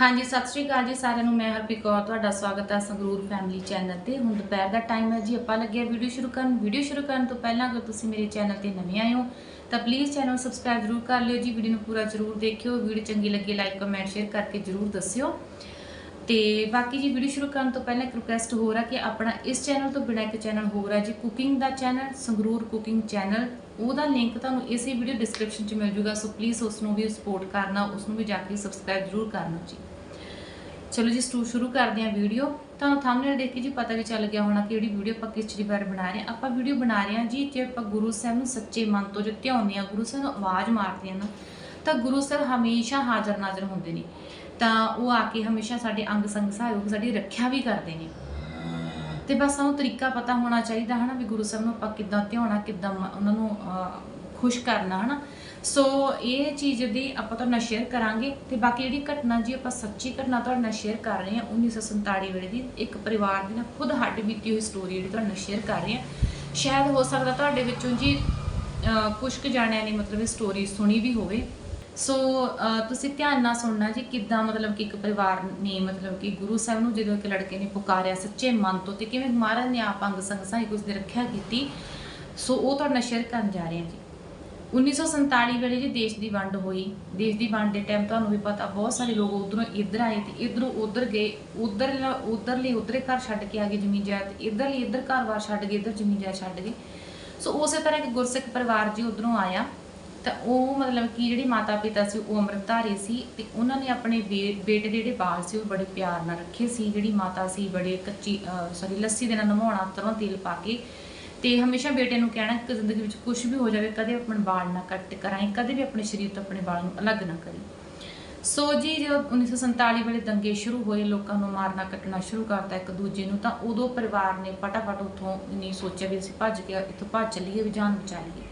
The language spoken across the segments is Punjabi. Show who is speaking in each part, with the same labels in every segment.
Speaker 1: ਹਾਂਜੀ, ਸਤਿ ਸ਼੍ਰੀ ਅਕਾਲ ਜੀ ਸਾਰਿਆਂ ਨੂੰ। ਮੈਂ ਹਰਪ੍ਰੀਤ ਕੌਰ, ਤੁਹਾਡਾ ਸਵਾਗਤ ਹੈ ਸੰਗਰੂਰ ਫੈਮਿਲੀ ਚੈਨਲ ਤੇ। ਹੁਣ ਦੁਪਹਿਰ ਦਾ ਟਾਈਮ ਹੈ ਜੀ, ਆਪਾਂ ਲੱਗੇ ਵੀਡੀਓ ਸ਼ੁਰੂ ਕਰਨ। ਵੀਡੀਓ ਸ਼ੁਰੂ ਕਰਨ ਤੋਂ ਪਹਿਲਾਂ ਅਗਰ ਤੁਸੀਂ ਮੇਰੇ ਚੈਨਲ ਤੇ ਨਵੇਂ ਆਏ ਹੋ, ਤਾਂ ਪਲੀਜ਼ ਚੈਨਲ ਸਬਸਕ੍ਰਾਈਬ ਜ਼ਰੂਰ ਕਰ ਲਿਓ ਜੀ। ਵੀਡੀਓ ਨੂੰ ਪੂਰਾ ਜ਼ਰੂਰ ਦੇਖਿਓ। ਵੀਡੀਓ ਚੰਗੀ ਲੱਗੇ ਲਾਈਕ ਕਮੈਂਟ ਸ਼ੇਅਰ ਕਰਕੇ ਜ਼ਰੂਰ ਦੱਸਿਓ। ਤੇ ਬਾਕੀ ਜੀ ਵੀਡੀਓ ਸ਼ੁਰੂ ਕਰਨ ਤੋਂ ਪਹਿਲਾਂ ਇੱਕ ਰਿਕੁਐਸਟ ਹੋਰ ਆ ਕਿ ਆਪਣਾ ਇਸ ਚੈਨਲ ਤੋਂ ਬਿਨਾਂ ਇੱਕ ਚੈਨਲ ਹੋਰ ਹੈ ਜੀ। ਕੁਕਿੰਗ ਦਾ ਚੈਨਲ ਸੰਗਰੂਰ ਕੁਕਿੰਗ ਚੈਨਲ ਉਹਦਾ ਲਿੰਕ ਤੁਹਾਨੂੰ ਇਸੇ ਵੀਡੀਓ ਡਿਸਕ੍ਰਿਪਸ਼ਨ 'ਚ ਮਿਲ ਜੂਗਾ ਸੋ ਪਲੀਜ਼ ਉਸ ਨੂੰ ਵੀ ਸਪੋਰਟ ਕਰਨਾ ਉਸ ਨੂੰ ਵੀ ਜਾ ਕੇ ਸਬਸਕ੍ਰਾਈਬ ਜ਼ਰੂਰ ਕਰਨਾ ਜੀ। ਚਲੋ ਜੀ, ਸਟੂ ਸ਼ੁਰੂ ਕਰਦੇ ਹਾਂ ਵੀਡੀਓ ਤੁਹਾਨੂੰ ਥੰਬਨੇਲ ਦੇਖ ਕੇ ਜੀ, ਪਤਾ ਵੀ ਚੱਲ ਗਿਆ ਹੋਣਾ ਕਿ ਜਿਹੜੀ ਵੀਡੀਓ ਆਪਾਂ ਕਿਸ ਚੀਜ਼ ਬਾਰੇ ਬਣਾ ਰਹੇ ਹਾਂ। ਆਪਾਂ ਵੀਡੀਓ ਬਣਾ ਰਹੇ ਹਾਂ ਜੀ, ਜੇ ਆਪਾਂ ਗੁਰੂ ਸਾਹਿਬ ਨੂੰ ਸੱਚੇ ਮਨ ਤੋਂ ਜੋ ਧਿਆਉਂਦੇ ਹਾਂ, ਗੁਰੂ ਸਾਹਿਬ ਨੂੰ ਆਵਾਜ਼ ਮਾਰਦੇ ਹਾਂ ਨਾ, ਤਾਂ ਗੁਰੂ ਸਾਹਿਬ ਹਮੇਸ਼ਾ ਹਾਜ਼ਰ ਨਾਜ਼ਰ ਹੁੰਦੇ ਨੇ। ਤਾਂ ਉਹ ਆ ਕੇ ਹਮੇਸ਼ਾ ਸਾਡੇ ਅੰਗ ਸੰਗ ਸਹਾਇਕ ਸਾਡੀ ਰੱਖਿਆ ਵੀ ਕਰਦੇ ਨੇ। ਤੇ ਬਸ ਉਹ ਤਰੀਕਾ ਪਤਾ ਹੋਣਾ ਚਾਹੀਦਾ ਹਨਾ ਵੀ ਗੁਰੂ ਸਾਹਿਬ ਨੂੰ ਆਪਾਂ ਕਿੱਦਾਂ ਧਿਆਉਣਾ ਕਿੱਦਾਂ ਉਹਨਾਂ ਨੂੰ ਖੁਸ਼ ਕਰਨਾ ਹਨਾ। ਸੋ ਇਹ ਚੀਜ਼ ਦੀ ਆਪਾਂ ਤੁਹਾਡੇ ਨਾਲ ਸ਼ੇਅਰ ਕਰਾਂਗੇ ਤੇ ਬਾਕੀ ਜਿਹੜੀ ਘਟਨਾ ਜੀ ਆਪਾਂ ਸੱਚੀ ਘਟਨਾ ਤੁਹਾਡੇ ਨਾਲ ਸ਼ੇਅਰ ਕਰ ਰਹੇ ਹਾਂ 1947 ਵੇਲੇ ਦੀ ਇੱਕ ਪਰਿਵਾਰ ਦੀ ਨਾ ਖੁਦ ਹੱਡ ਬੀਤੀ ਹੋਈ ਸਟੋਰੀ ਜਿਹੜੀ ਤੁਹਾਡੇ ਨਾਲ ਸ਼ੇਅਰ ਕਰ ਰਹੇ ਹਾਂ। ਸ਼ਾਇਦ ਹੋ ਸਕਦਾ ਤੁਹਾਡੇ ਵਿੱਚੋਂ ਜੀ ਅਹ, ਕੁ ਜਾਣਿਆਂ ਨੇ ਮਤਲਬ ਇਹ ਸਟੋਰੀ ਸੁਣੀ ਵੀ ਹੋਵੇ। ਸੋ ਤੁਸੀਂ ਧਿਆਨ ਨਾਲ ਸੁਣਨਾ ਜੀ ਕਿੱਦਾਂ ਮਤਲਬ ਕਿ ਇੱਕ ਪਰਿਵਾਰ ਨੇ ਮਤਲਬ ਕਿ ਗੁਰੂ ਸਾਹਿਬ ਨੂੰ ਜਦੋਂ ਇੱਕ ਲੜਕੇ ਨੇ ਪੁਕਾਰਿਆ ਸੱਚੇ ਮਨ ਤੋਂ ਤੇ ਕਿਵੇਂ ਮਹਾਰਾਜ ਨੇ ਆਪ ਅੰਗ ਸੰਗ ਸਾਈ ਉਸ ਦੀ ਰੱਖਿਆ ਕੀਤੀ, ਸੋ ਉਹ ਤੁਹਾਡੇ ਨਾਲ ਸ਼ੇਅਰ ਕਰਨ ਜਾ ਰਹੇ ਹਾਂ ਜੀ। 1947 ਵੇਲੇ ਜੀ ਦੇਸ਼ ਦੀ ਵੰਡ ਹੋਈ। ਦੇਸ਼ ਦੀ ਵੰਡ ਦੇ ਟਾਈਮ ਤੁਹਾਨੂੰ ਵੀ ਪਤਾ ਬਹੁਤ ਸਾਰੇ ਲੋਕ ਉਧਰੋਂ ਇੱਧਰ ਆਏ ਤੇ ਇਧਰੋਂ ਉਧਰ ਗਏ। ਉਧਰ ਲਈ ਉਧਰੇ ਘਰ ਛੱਡ ਕੇ ਆ ਗਏ ਜ਼ਮੀਨ ਜਾਇਦਾਦ ਇਧਰਲੇ ਇੱਧਰ ਘਰ-ਬਾਰ ਛੱਡ ਗਏ, ਇੱਧਰ ਜ਼ਮੀਨ ਜਾਇਦਾਦ ਛੱਡ ਗਏ। ਸੋ ਉਸੇ ਤਰ੍ਹਾਂ ਇੱਕ ਗੁਰਸਿੱਖ ਪਰਿਵਾਰ ਜੀ ਉਧਰੋਂ ਆਇਆ। ਤਾਂ ਉਹ ਮਤਲਬ ਕਿ ਜਿਹੜੇ ਮਾਤਾ ਪਿਤਾ ਸੀ, ਉਹ ਅੰਮ੍ਰਿਤਧਾਰੀ ਸੀ ਤੇ ਉਹਨਾਂ ਨੇ ਆਪਣੇ ਬੇ- ਬੇਟੇ ਦੇ ਜਿਹੜੇ ਬਾਲ ਸੀ, ਉਹ ਬੜੇ ਪਿਆਰ ਨਾਲ ਰੱਖੇ ਸੀ। ਜਿਹੜੀ ਮਾਤਾ ਸੀ, ਬੜੇ ਕੱਚੀ ਸੌਰੀ ਲੱਸੀ ਦੇ ਨਾਲ ਨਵਾਉਣਾ ਤਰੋਂ ਤੇਲ ਪਾ ਕੇ ਤੇ ਹਮੇਸ਼ਾ ਬੇਟੇ ਨੂੰ ਕਹਿਣਾ ਕਿ ਜ਼ਿੰਦਗੀ ਵਿੱਚ ਕੁਝ ਵੀ ਹੋ ਜਾਵੇ, ਕਦੇ ਆਪਣੇ ਵਾਲ ਨਾ ਕੱਟ ਕਰਾਏ ਕਦੇ ਵੀ ਆਪਣੇ ਸਰੀਰ ਤੋਂ ਆਪਣੇ ਵਾਲ ਨੂੰ ਅਲੱਗ ਨਾ ਕਰੀ ਸੋ ਜੀ, ਜਦੋਂ 1947 ਵੇਲੇ ਦੰਗੇ ਸ਼ੁਰੂ ਹੋਏ, ਲੋਕਾਂ ਨੂੰ ਮਾਰਨਾ, ਕੱਟਣਾ ਸ਼ੁਰੂ ਕਰਤਾ ਇੱਕ ਦੂਜੇ ਨੂੰ, ਤਾਂ ਉਦੋਂ ਪਰਿਵਾਰ ਨੇ ਫਟਾਫਟ ਉੱਥੋਂ ਨਹੀਂ ਸੋਚਿਆ ਵੀ ਅਸੀਂ ਭੱਜ ਕੇ, ਇੱਥੋਂ ਭੱਜ ਚੱਲੀਏ, ਵੀ ਜਾਨ ਬਚਾ ਲਈਏ।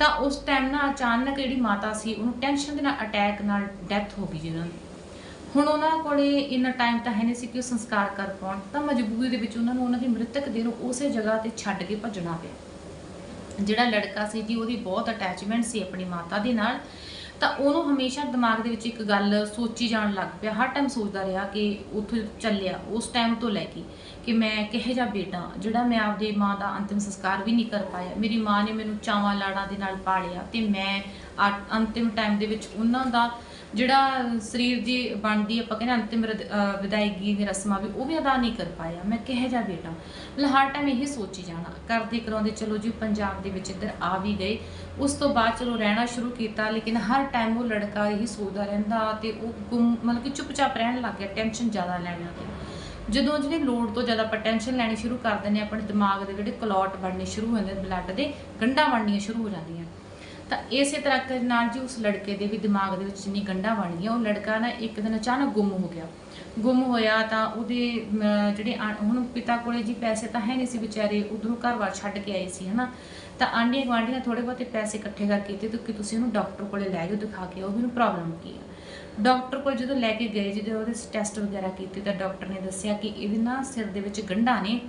Speaker 1: ਤਾਂ ਉਸ ਟਾਈਮ ਨਾ ਅਚਾਨਕ ਜਿਹੜੀ ਮਾਤਾ ਸੀ, ਉਹਨੂੰ ਟੈਨਸ਼ਨ ਦੇ ਨਾਲ ਅਟੈਕ ਨਾਲ ਡੈਥ ਹੋ ਗਈ ਜਿਹਨਾਂ ਦੀ। ਹੁਣ ਉਹਨਾਂ ਕੋਲੇ ਇੰਨਾ ਟਾਈਮ ਤਾਂ ਹੈ ਨਹੀਂ ਸੀ ਕਿ ਉਹ ਸੰਸਕਾਰ ਕਰ ਪਾਉਣ। ਤਾਂ ਮਜਬੂਰੀ ਦੇ ਵਿੱਚ ਉਹਨਾਂ ਨੂੰ ਉਹਨਾਂ ਦੀ ਮ੍ਰਿਤਕ ਦੇਹ ਨੂੰ ਉਸੇ ਜਗ੍ਹਾ ਤੇ ਛੱਡ ਕੇ ਭੱਜਣਾ ਪਿਆ। ਜਿਹੜਾ ਲੜਕਾ ਸੀ ਜੀ, ਉਹਦੀ ਬਹੁਤ ਅਟੈਚਮੈਂਟ ਸੀ ਆਪਣੀ ਮਾਤਾ ਦੇ ਨਾਲ। ਤਾਂ ਉਹਨੂੰ ਹਮੇਸ਼ਾ ਦਿਮਾਗ ਦੇ ਵਿੱਚ ਇੱਕ ਗੱਲ ਸੋਚੀ ਜਾਣ ਲੱਗ ਪਿਆ। ਹਰ ਟਾਈਮ ਸੋਚਦਾ ਰਿਹਾ ਕਿ ਉੱਥੋਂ ਚੱਲਿਆ, ਉਸ ਟਾਈਮ ਤੋਂ ਲੈ ਕੇ ਕਿ ਮੈਂ ਕਿਹੋ ਜਿਹਾ ਬੇਟਾ ਜਿਹੜਾ ਮੈਂ ਆਪਦੀ ਮਾਂ ਦਾ ਅੰਤਿਮ ਸੰਸਕਾਰ ਵੀ ਨਹੀਂ ਕਰ ਪਾਇਆ। ਮੇਰੀ ਮਾਂ ਨੇ ਮੈਨੂੰ ਚਾਵਾਂ ਲਾੜਾਂ ਦੇ ਨਾਲ ਪਾਲਿਆ ਤੇ ਮੈਂ ਆ- ਅੰਤਿਮ ਟਾਈਮ ਦੇ ਵਿੱਚ ਉਹਨਾਂ ਦਾ ਜਿਹੜਾ ਸਰੀਰ ਦੀ ਬਣਦੀ ਆਪਾਂ ਕਹਿੰਦੇ ਅੰਤਿਮ ਰਦ- ਅਹ ਵਿਦਾਇਗੀ ਦੀ ਰਸਮਾਂ ਵੀ ਉਹ ਵੀ ਅਦਾ ਨਹੀਂ ਕਰ ਪਾਇਆ। ਮੈਂ ਕਿਹੋ ਜਿਹਾ ਬੇਟਾ ਮਤਲਬ ਹਰ ਟਾਈਮ ਇਹੀ ਸੋਚੀ ਜਾਣਾ, ਕਰਦੇ ਕਰਾਉਂਦੇ, ਚਲੋ ਜੀ ਪੰਜਾਬ ਦੇ ਵਿੱਚ ਇੱਧਰ ਆ ਵੀ ਗਏ। ਉਸ ਤੋਂ ਬਾਅਦ ਚਲੋ ਰਹਿਣਾ ਸ਼ੁਰੂ ਕੀਤਾ, ਲੇਕਿਨ ਹਰ ਟਾਈਮ ਉਹ ਲੜਕਾ ਇਹੀ ਸੋਚਦਾ ਰਹਿੰਦਾ ਤੇ ਉਹ ਗੁੰਮ, ਮਤਲਬ ਕਿ ਚੁੱਪਚਾਪ ਰਹਿਣ ਲੱਗ ਗਿਆ ਟੈਨਸ਼ਨ ਜ਼ਿਆਦਾ ਲੈਣ ਲੱਗ ਗਿਆ। ਜਦੋਂ ਜਿਹੜੇ ਲੋੜ ਤੋਂ ਜ਼ਿਆਦਾ ਆਪਾਂ ਟੈਨਸ਼ਨ ਲੈਣੀ ਸ਼ੁਰੂ ਕਰ ਦਿੰਦੇ ਹਾਂ, ਆਪਣੇ ਦਿਮਾਗ ਦੇ ਜਿਹੜੇ ਕਲੌਟ ਬਣਨੇ ਸ਼ੁਰੂ ਹੋ ਜਾਂਦੇ ਬਲੱਡ ਦੇ ਗੰਢਾਂ ਬਣਨੀਆਂ ਸ਼ੁਰੂ ਹੋ ਜਾਂਦੀਆਂ। ਤਾਂ ਇਸੇ ਤਰ੍ਹਾਂ ਦੇ ਨਾਲ ਜੀ ਉਸ ਲੜਕੇ ਦੇ ਵੀ ਦਿਮਾਗ ਦੇ ਵਿੱਚ ਜਿੰਨੀ ਗੰਢਾਂ ਬਣ ਗਈਆਂ, ਉਹ ਲੜਕਾ ਨਾ ਇੱਕ ਦਿਨ ਅਚਾਨਕ ਗੁੰਮ ਹੋ ਗਿਆ। ਗੁੰਮ ਹੋਇਆ ਤਾਂ ਉਹਦੇ ਜਿਹੜੇ ਆ- ਹੁਣ ਪਿਤਾ ਕੋਲੇ ਜੀ ਪੈਸੇ ਤਾਂ ਹੈ ਨਹੀਂ ਸੀ ਵਿਚਾਰੇ, ਉਧਰੋਂ ਘਰ-ਬਾਰ ਛੱਡ ਕੇ ਆਏ ਸੀ, ਹਨਾ। ਤਾਂ ਆਂਢੀਆਂ ਗੁਆਂਢੀਆਂ ਥੋੜੇ ਬਹੁਤੇ ਪੈਸੇ ਇਕੱਠੇ ਕਰਕੇ ਤੇ ਕਿ ਤੁਸੀਂ ਉਹਨੂੰ ਡਾਕਟਰ ਕੋਲੇ ਲੈ ਜਾਓ, ਦਿਖਾ ਕੇ ਉਹ ਵੀ ਨੂੰ ਪ੍ਰੋਬਲਮ ਕੀ ਆ। ਡਾਕਟਰ ਕੋਲ ਜਦੋਂ ਲੈ ਕੇ ਗਏ, ਜਦੋਂ ਉਹਦੇ ਟੈਸਟ ਵਗੈਰਾ ਕੀਤੇ ਤਾਂ ਡਾਕਟਰ ਨੇ ਦੱਸਿਆ ਕਿ ਇਹਦੇ ਨਾ ਸਿਰ ਦੇ ਵਿੱਚ ਗੰਢਾਂ ਨੇ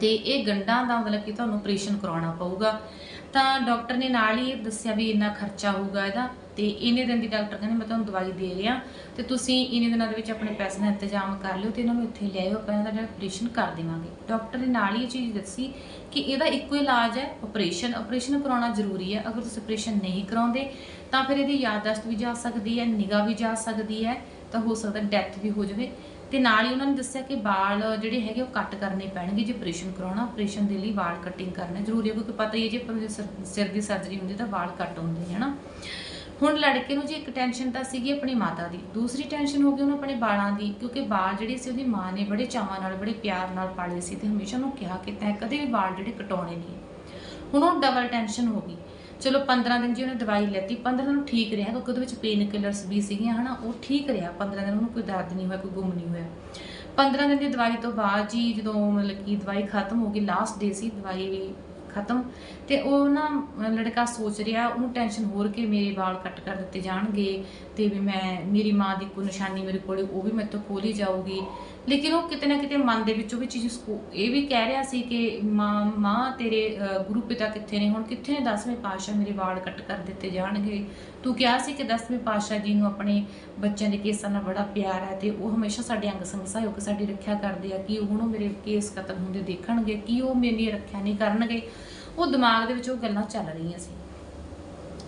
Speaker 1: ਤੇ ਇਹ ਗੰਢਾਂ ਦਾ ਮਤਲਬ ਕਿ ਤੁਹਾਨੂੰ ਆਪਰੇਸ਼ਨ ਕਰਾਉਣਾ ਪਊਗਾ। ਤਾਂ ਡਾਕਟਰ ਨੇ ਨਾਲ ਹੀ ਇਹ ਦੱਸਿਆ ਵੀ ਇੰਨਾ ਖਰਚਾ ਹੋਊਗਾ ਇਹਦਾ ਤੇ ਇੰਨੇ ਦਿਨ ਦੀ ਡਾਕਟਰ ਕਹਿੰਦੇ ਮੈਂ ਤੁਹਾਨੂੰ ਦਵਾਈ ਦੇ ਰਿਹਾ ਤੇ ਤੁਸੀਂ ਇੰਨੇ ਦਿਨਾਂ ਦੇ ਵਿੱਚ ਆਪਣੇ ਪੈਸੇ ਦਾ ਇੰਤਜ਼ਾਮ ਕਰ ਲਿਓ ਤੇ ਇਹਨਾਂ ਨੂੰ ਇੱਥੇ ਲਿਆਇਓ ਆਪਾਂ ਇਹਦਾ ਜਿਹੜਾ ਆਪਰੇਸ਼ਨ ਕਰ ਦੇਵਾਂਗੇ। ਡਾਕਟਰ ਨੇ ਨਾਲ ਹੀ ਇਹ ਚੀਜ਼ ਦੱਸੀ ਕਿ ਇਹਦਾ ਇੱਕੋ ਇਲਾਜ ਹੈ ਆਪਰੇਸ਼ਨ ਆਪਰੇਸ਼ਨ ਕਰਾਉਣਾ ਜ਼ਰੂਰੀ ਹੈ। ਅਗਰ ਤੁਸੀਂ ਆਪਰੇਸ਼ਨ ਨਹੀਂ ਕਰਾਉਂਦੇ, ਤਾਂ ਫਿਰ ਇਹਦੀ ਯਾਦਦਾਸ਼ਤ ਵੀ ਜਾ ਸਕਦੀ ਹੈ, ਨਿਗਾਹ ਵੀ ਜਾ ਸਕਦੀ ਹੈ, ਤਾਂ ਹੋ ਸਕਦਾ ਡੈਥ ਵੀ ਹੋ ਜਾਵੇ। ਤੇ ਨਾਲ ਹੀ ਉਹਨਾਂ ਨੇ ਦੱਸਿਆ ਕਿ ਵਾਲ ਜਿਹੜੇ ਹੈਗੇ ਉਹ ਕੱਟ ਕਰਨੇ ਪੈਣਗੇ ਜੇ ਆਪਰੇਸ਼ਨ ਕਰਾਉਣਾ ਆਪਰੇਸ਼ਨ ਦੇ ਲਈ ਵਾਲ ਕਟਿੰਗ ਕਰਨਾ ਜ਼ਰੂਰੀ ਹੈ ਕਿਉਂਕਿ ਪਤਾ ਹੀ ਹੈ ਜੇ ਆਪਾਂ ਨੂੰ ਸਿਰ- ਦੀ ਸਰਜਰੀ ਹੁੰਦੀ ਤਾਂ ਵਾਲ ਕੱਟ ਹੁੰਦੇ ਹੈ ਨਾ। ਹੁਣ ਲੜਕੇ ਨੂੰ ਜੀ ਇੱਕ ਟੈਨਸ਼ਨ ਤਾਂ ਸੀਗੀ ਆਪਣੀ ਮਾਤਾ ਦੀ। ਦੂਸਰੀ ਟੈਨਸ਼ਨ ਹੋ ਗਈ ਉਹਨੂੰ ਆਪਣੇ ਬਾਲਾਂ ਦੀ, ਕਿਉਂਕਿ ਬਾਲ ਜਿਹੜੇ ਸੀ ਉਹਦੀ ਮਾਂ ਨੇ ਬੜੇ ਚਾਵਾਂ ਨਾਲ, ਬੜੇ ਪਿਆਰ ਨਾਲ ਪਾਲੇ ਸੀ ਤੇ ਹਮੇਸ਼ਾ ਉਹਨੂੰ ਕਿਹਾ ਕਿ ਤੈਂ ਕਦੇ ਵੀ ਬਾਲ ਜਿਹੜੇ ਕਟਾਉਣੇ ਨਹੀਂ। ਹੁਣ ਉਹ ਡਬਲ ਟੈਨਸ਼ਨ ਹੋ ਗਈ। ਚਲੋ 15 ਦਿਨ ਜੀ ਉਹਨੇ ਦਵਾਈ ਲੈਤੀ 15 ਦਿਨ ਉਹ ਠੀਕ ਰਿਹਾ, ਕਿਉਂਕਿ ਉਹਦੇ ਵਿੱਚ ਪੇਨ ਕਿਲਰਸ ਵੀ ਸੀਗੀਆਂ, ਹਨਾ, ਉਹ ਠੀਕ ਰਿਹਾ 15 ਦਿਨ ਉਹਨੂੰ ਕੋਈ ਦਰਦ ਨਹੀਂ ਹੋਇਆ, ਕੋਈ ਗੁੰਮ ਨਹੀਂ ਹੋਇਆ। 15 ਦਿਨ ਦੀ ਦਵਾਈ ਤੋਂ ਬਾਅਦ ਜੀ ਜਦੋਂ ਮਤਲਬ ਕਿ ਦਵਾਈ ਖਤਮ ਹੋ ਗਈ ਲਾਸਟ ਡੇ ਸੀ, ਦਵਾਈ ਖਤਮ, ਤੇ ਉਹ ਨਾ ਲੜਕਾ ਸੋਚ ਰਿਹਾ, ਉਹਨੂੰ ਟੈਨਸ਼ਨ ਹੋਰ ਕਿ ਮੇਰੇ ਵਾਲ ਕੱਟ ਕਰ ਦਿੱਤੇ ਜਾਣਗੇ ਤੇ ਵੀ ਮੈਂ, ਮੇਰੀ ਮਾਂ ਦੀ ਕੋਈ ਨਿਸ਼ਾਨੀ ਮੇਰੇ ਕੋਲੇ, ਉਹ ਵੀ ਮੇਰੇ ਤੋਂ ਖੋਲੀ ਜਾਊਗੀ। ਲੇਕਿਨ ਉਹ ਕਿਤੇ ਨਾ ਕਿਤੇ ਮਨ ਦੇ ਵਿੱਚ ਉਹ ਵੀ ਚੀਜ਼ ਸਕੂ- ਇਹ ਵੀ ਕਹਿ ਰਿਹਾ ਸੀ ਕਿ ਮਾਂ ਮਾਂ ਤੇਰੇ ਗੁਰੂ ਪਿਤਾ ਕਿੱਥੇ ਨੇ? ਹੁਣ ਕਿੱਥੇ ਨੇ? 10ਵੇਂ ਪਾਤਸ਼ਾਹ ਮੇਰੇ ਵਾਲ ਕੱਟ ਕਰ ਦਿੱਤੇ ਜਾਣਗੇ। ਤੂੰ ਕਿਹਾ ਸੀ ਕਿ 10ਵੇਂ ਪਾਤਸ਼ਾਹ ਜੀ ਨੂੰ ਆਪਣੇ ਬੱਚਿਆਂ ਦੇ ਕੇਸਾਂ ਨਾਲ ਬੜਾ ਪਿਆਰ ਹੈ ਤੇ ਉਹ ਹਮੇਸ਼ਾ ਸਾਡੇ ਅੰਗ ਸੰਗ ਸਹਿਯੋਗ, ਸਾਡੀ ਰੱਖਿਆ ਕਰਦੇ ਆ। ਕਿ ਉਹ ਹੁਣ ਉਹ ਮੇਰੇ ਕੇਸ ਕਤਲ ਹੁੰਦੇ ਦੇਖਣਗੇ? ਕਿ ਉਹ ਮੇਰੀ ਰੱਖਿਆ ਨਹੀਂ ਕਰਨਗੇ? ਉਹ ਦਿਮਾਗ ਦੇ ਵਿੱਚ ਉਹ ਗੱਲਾਂ ਚੱਲ ਰਹੀਆਂ ਸੀ।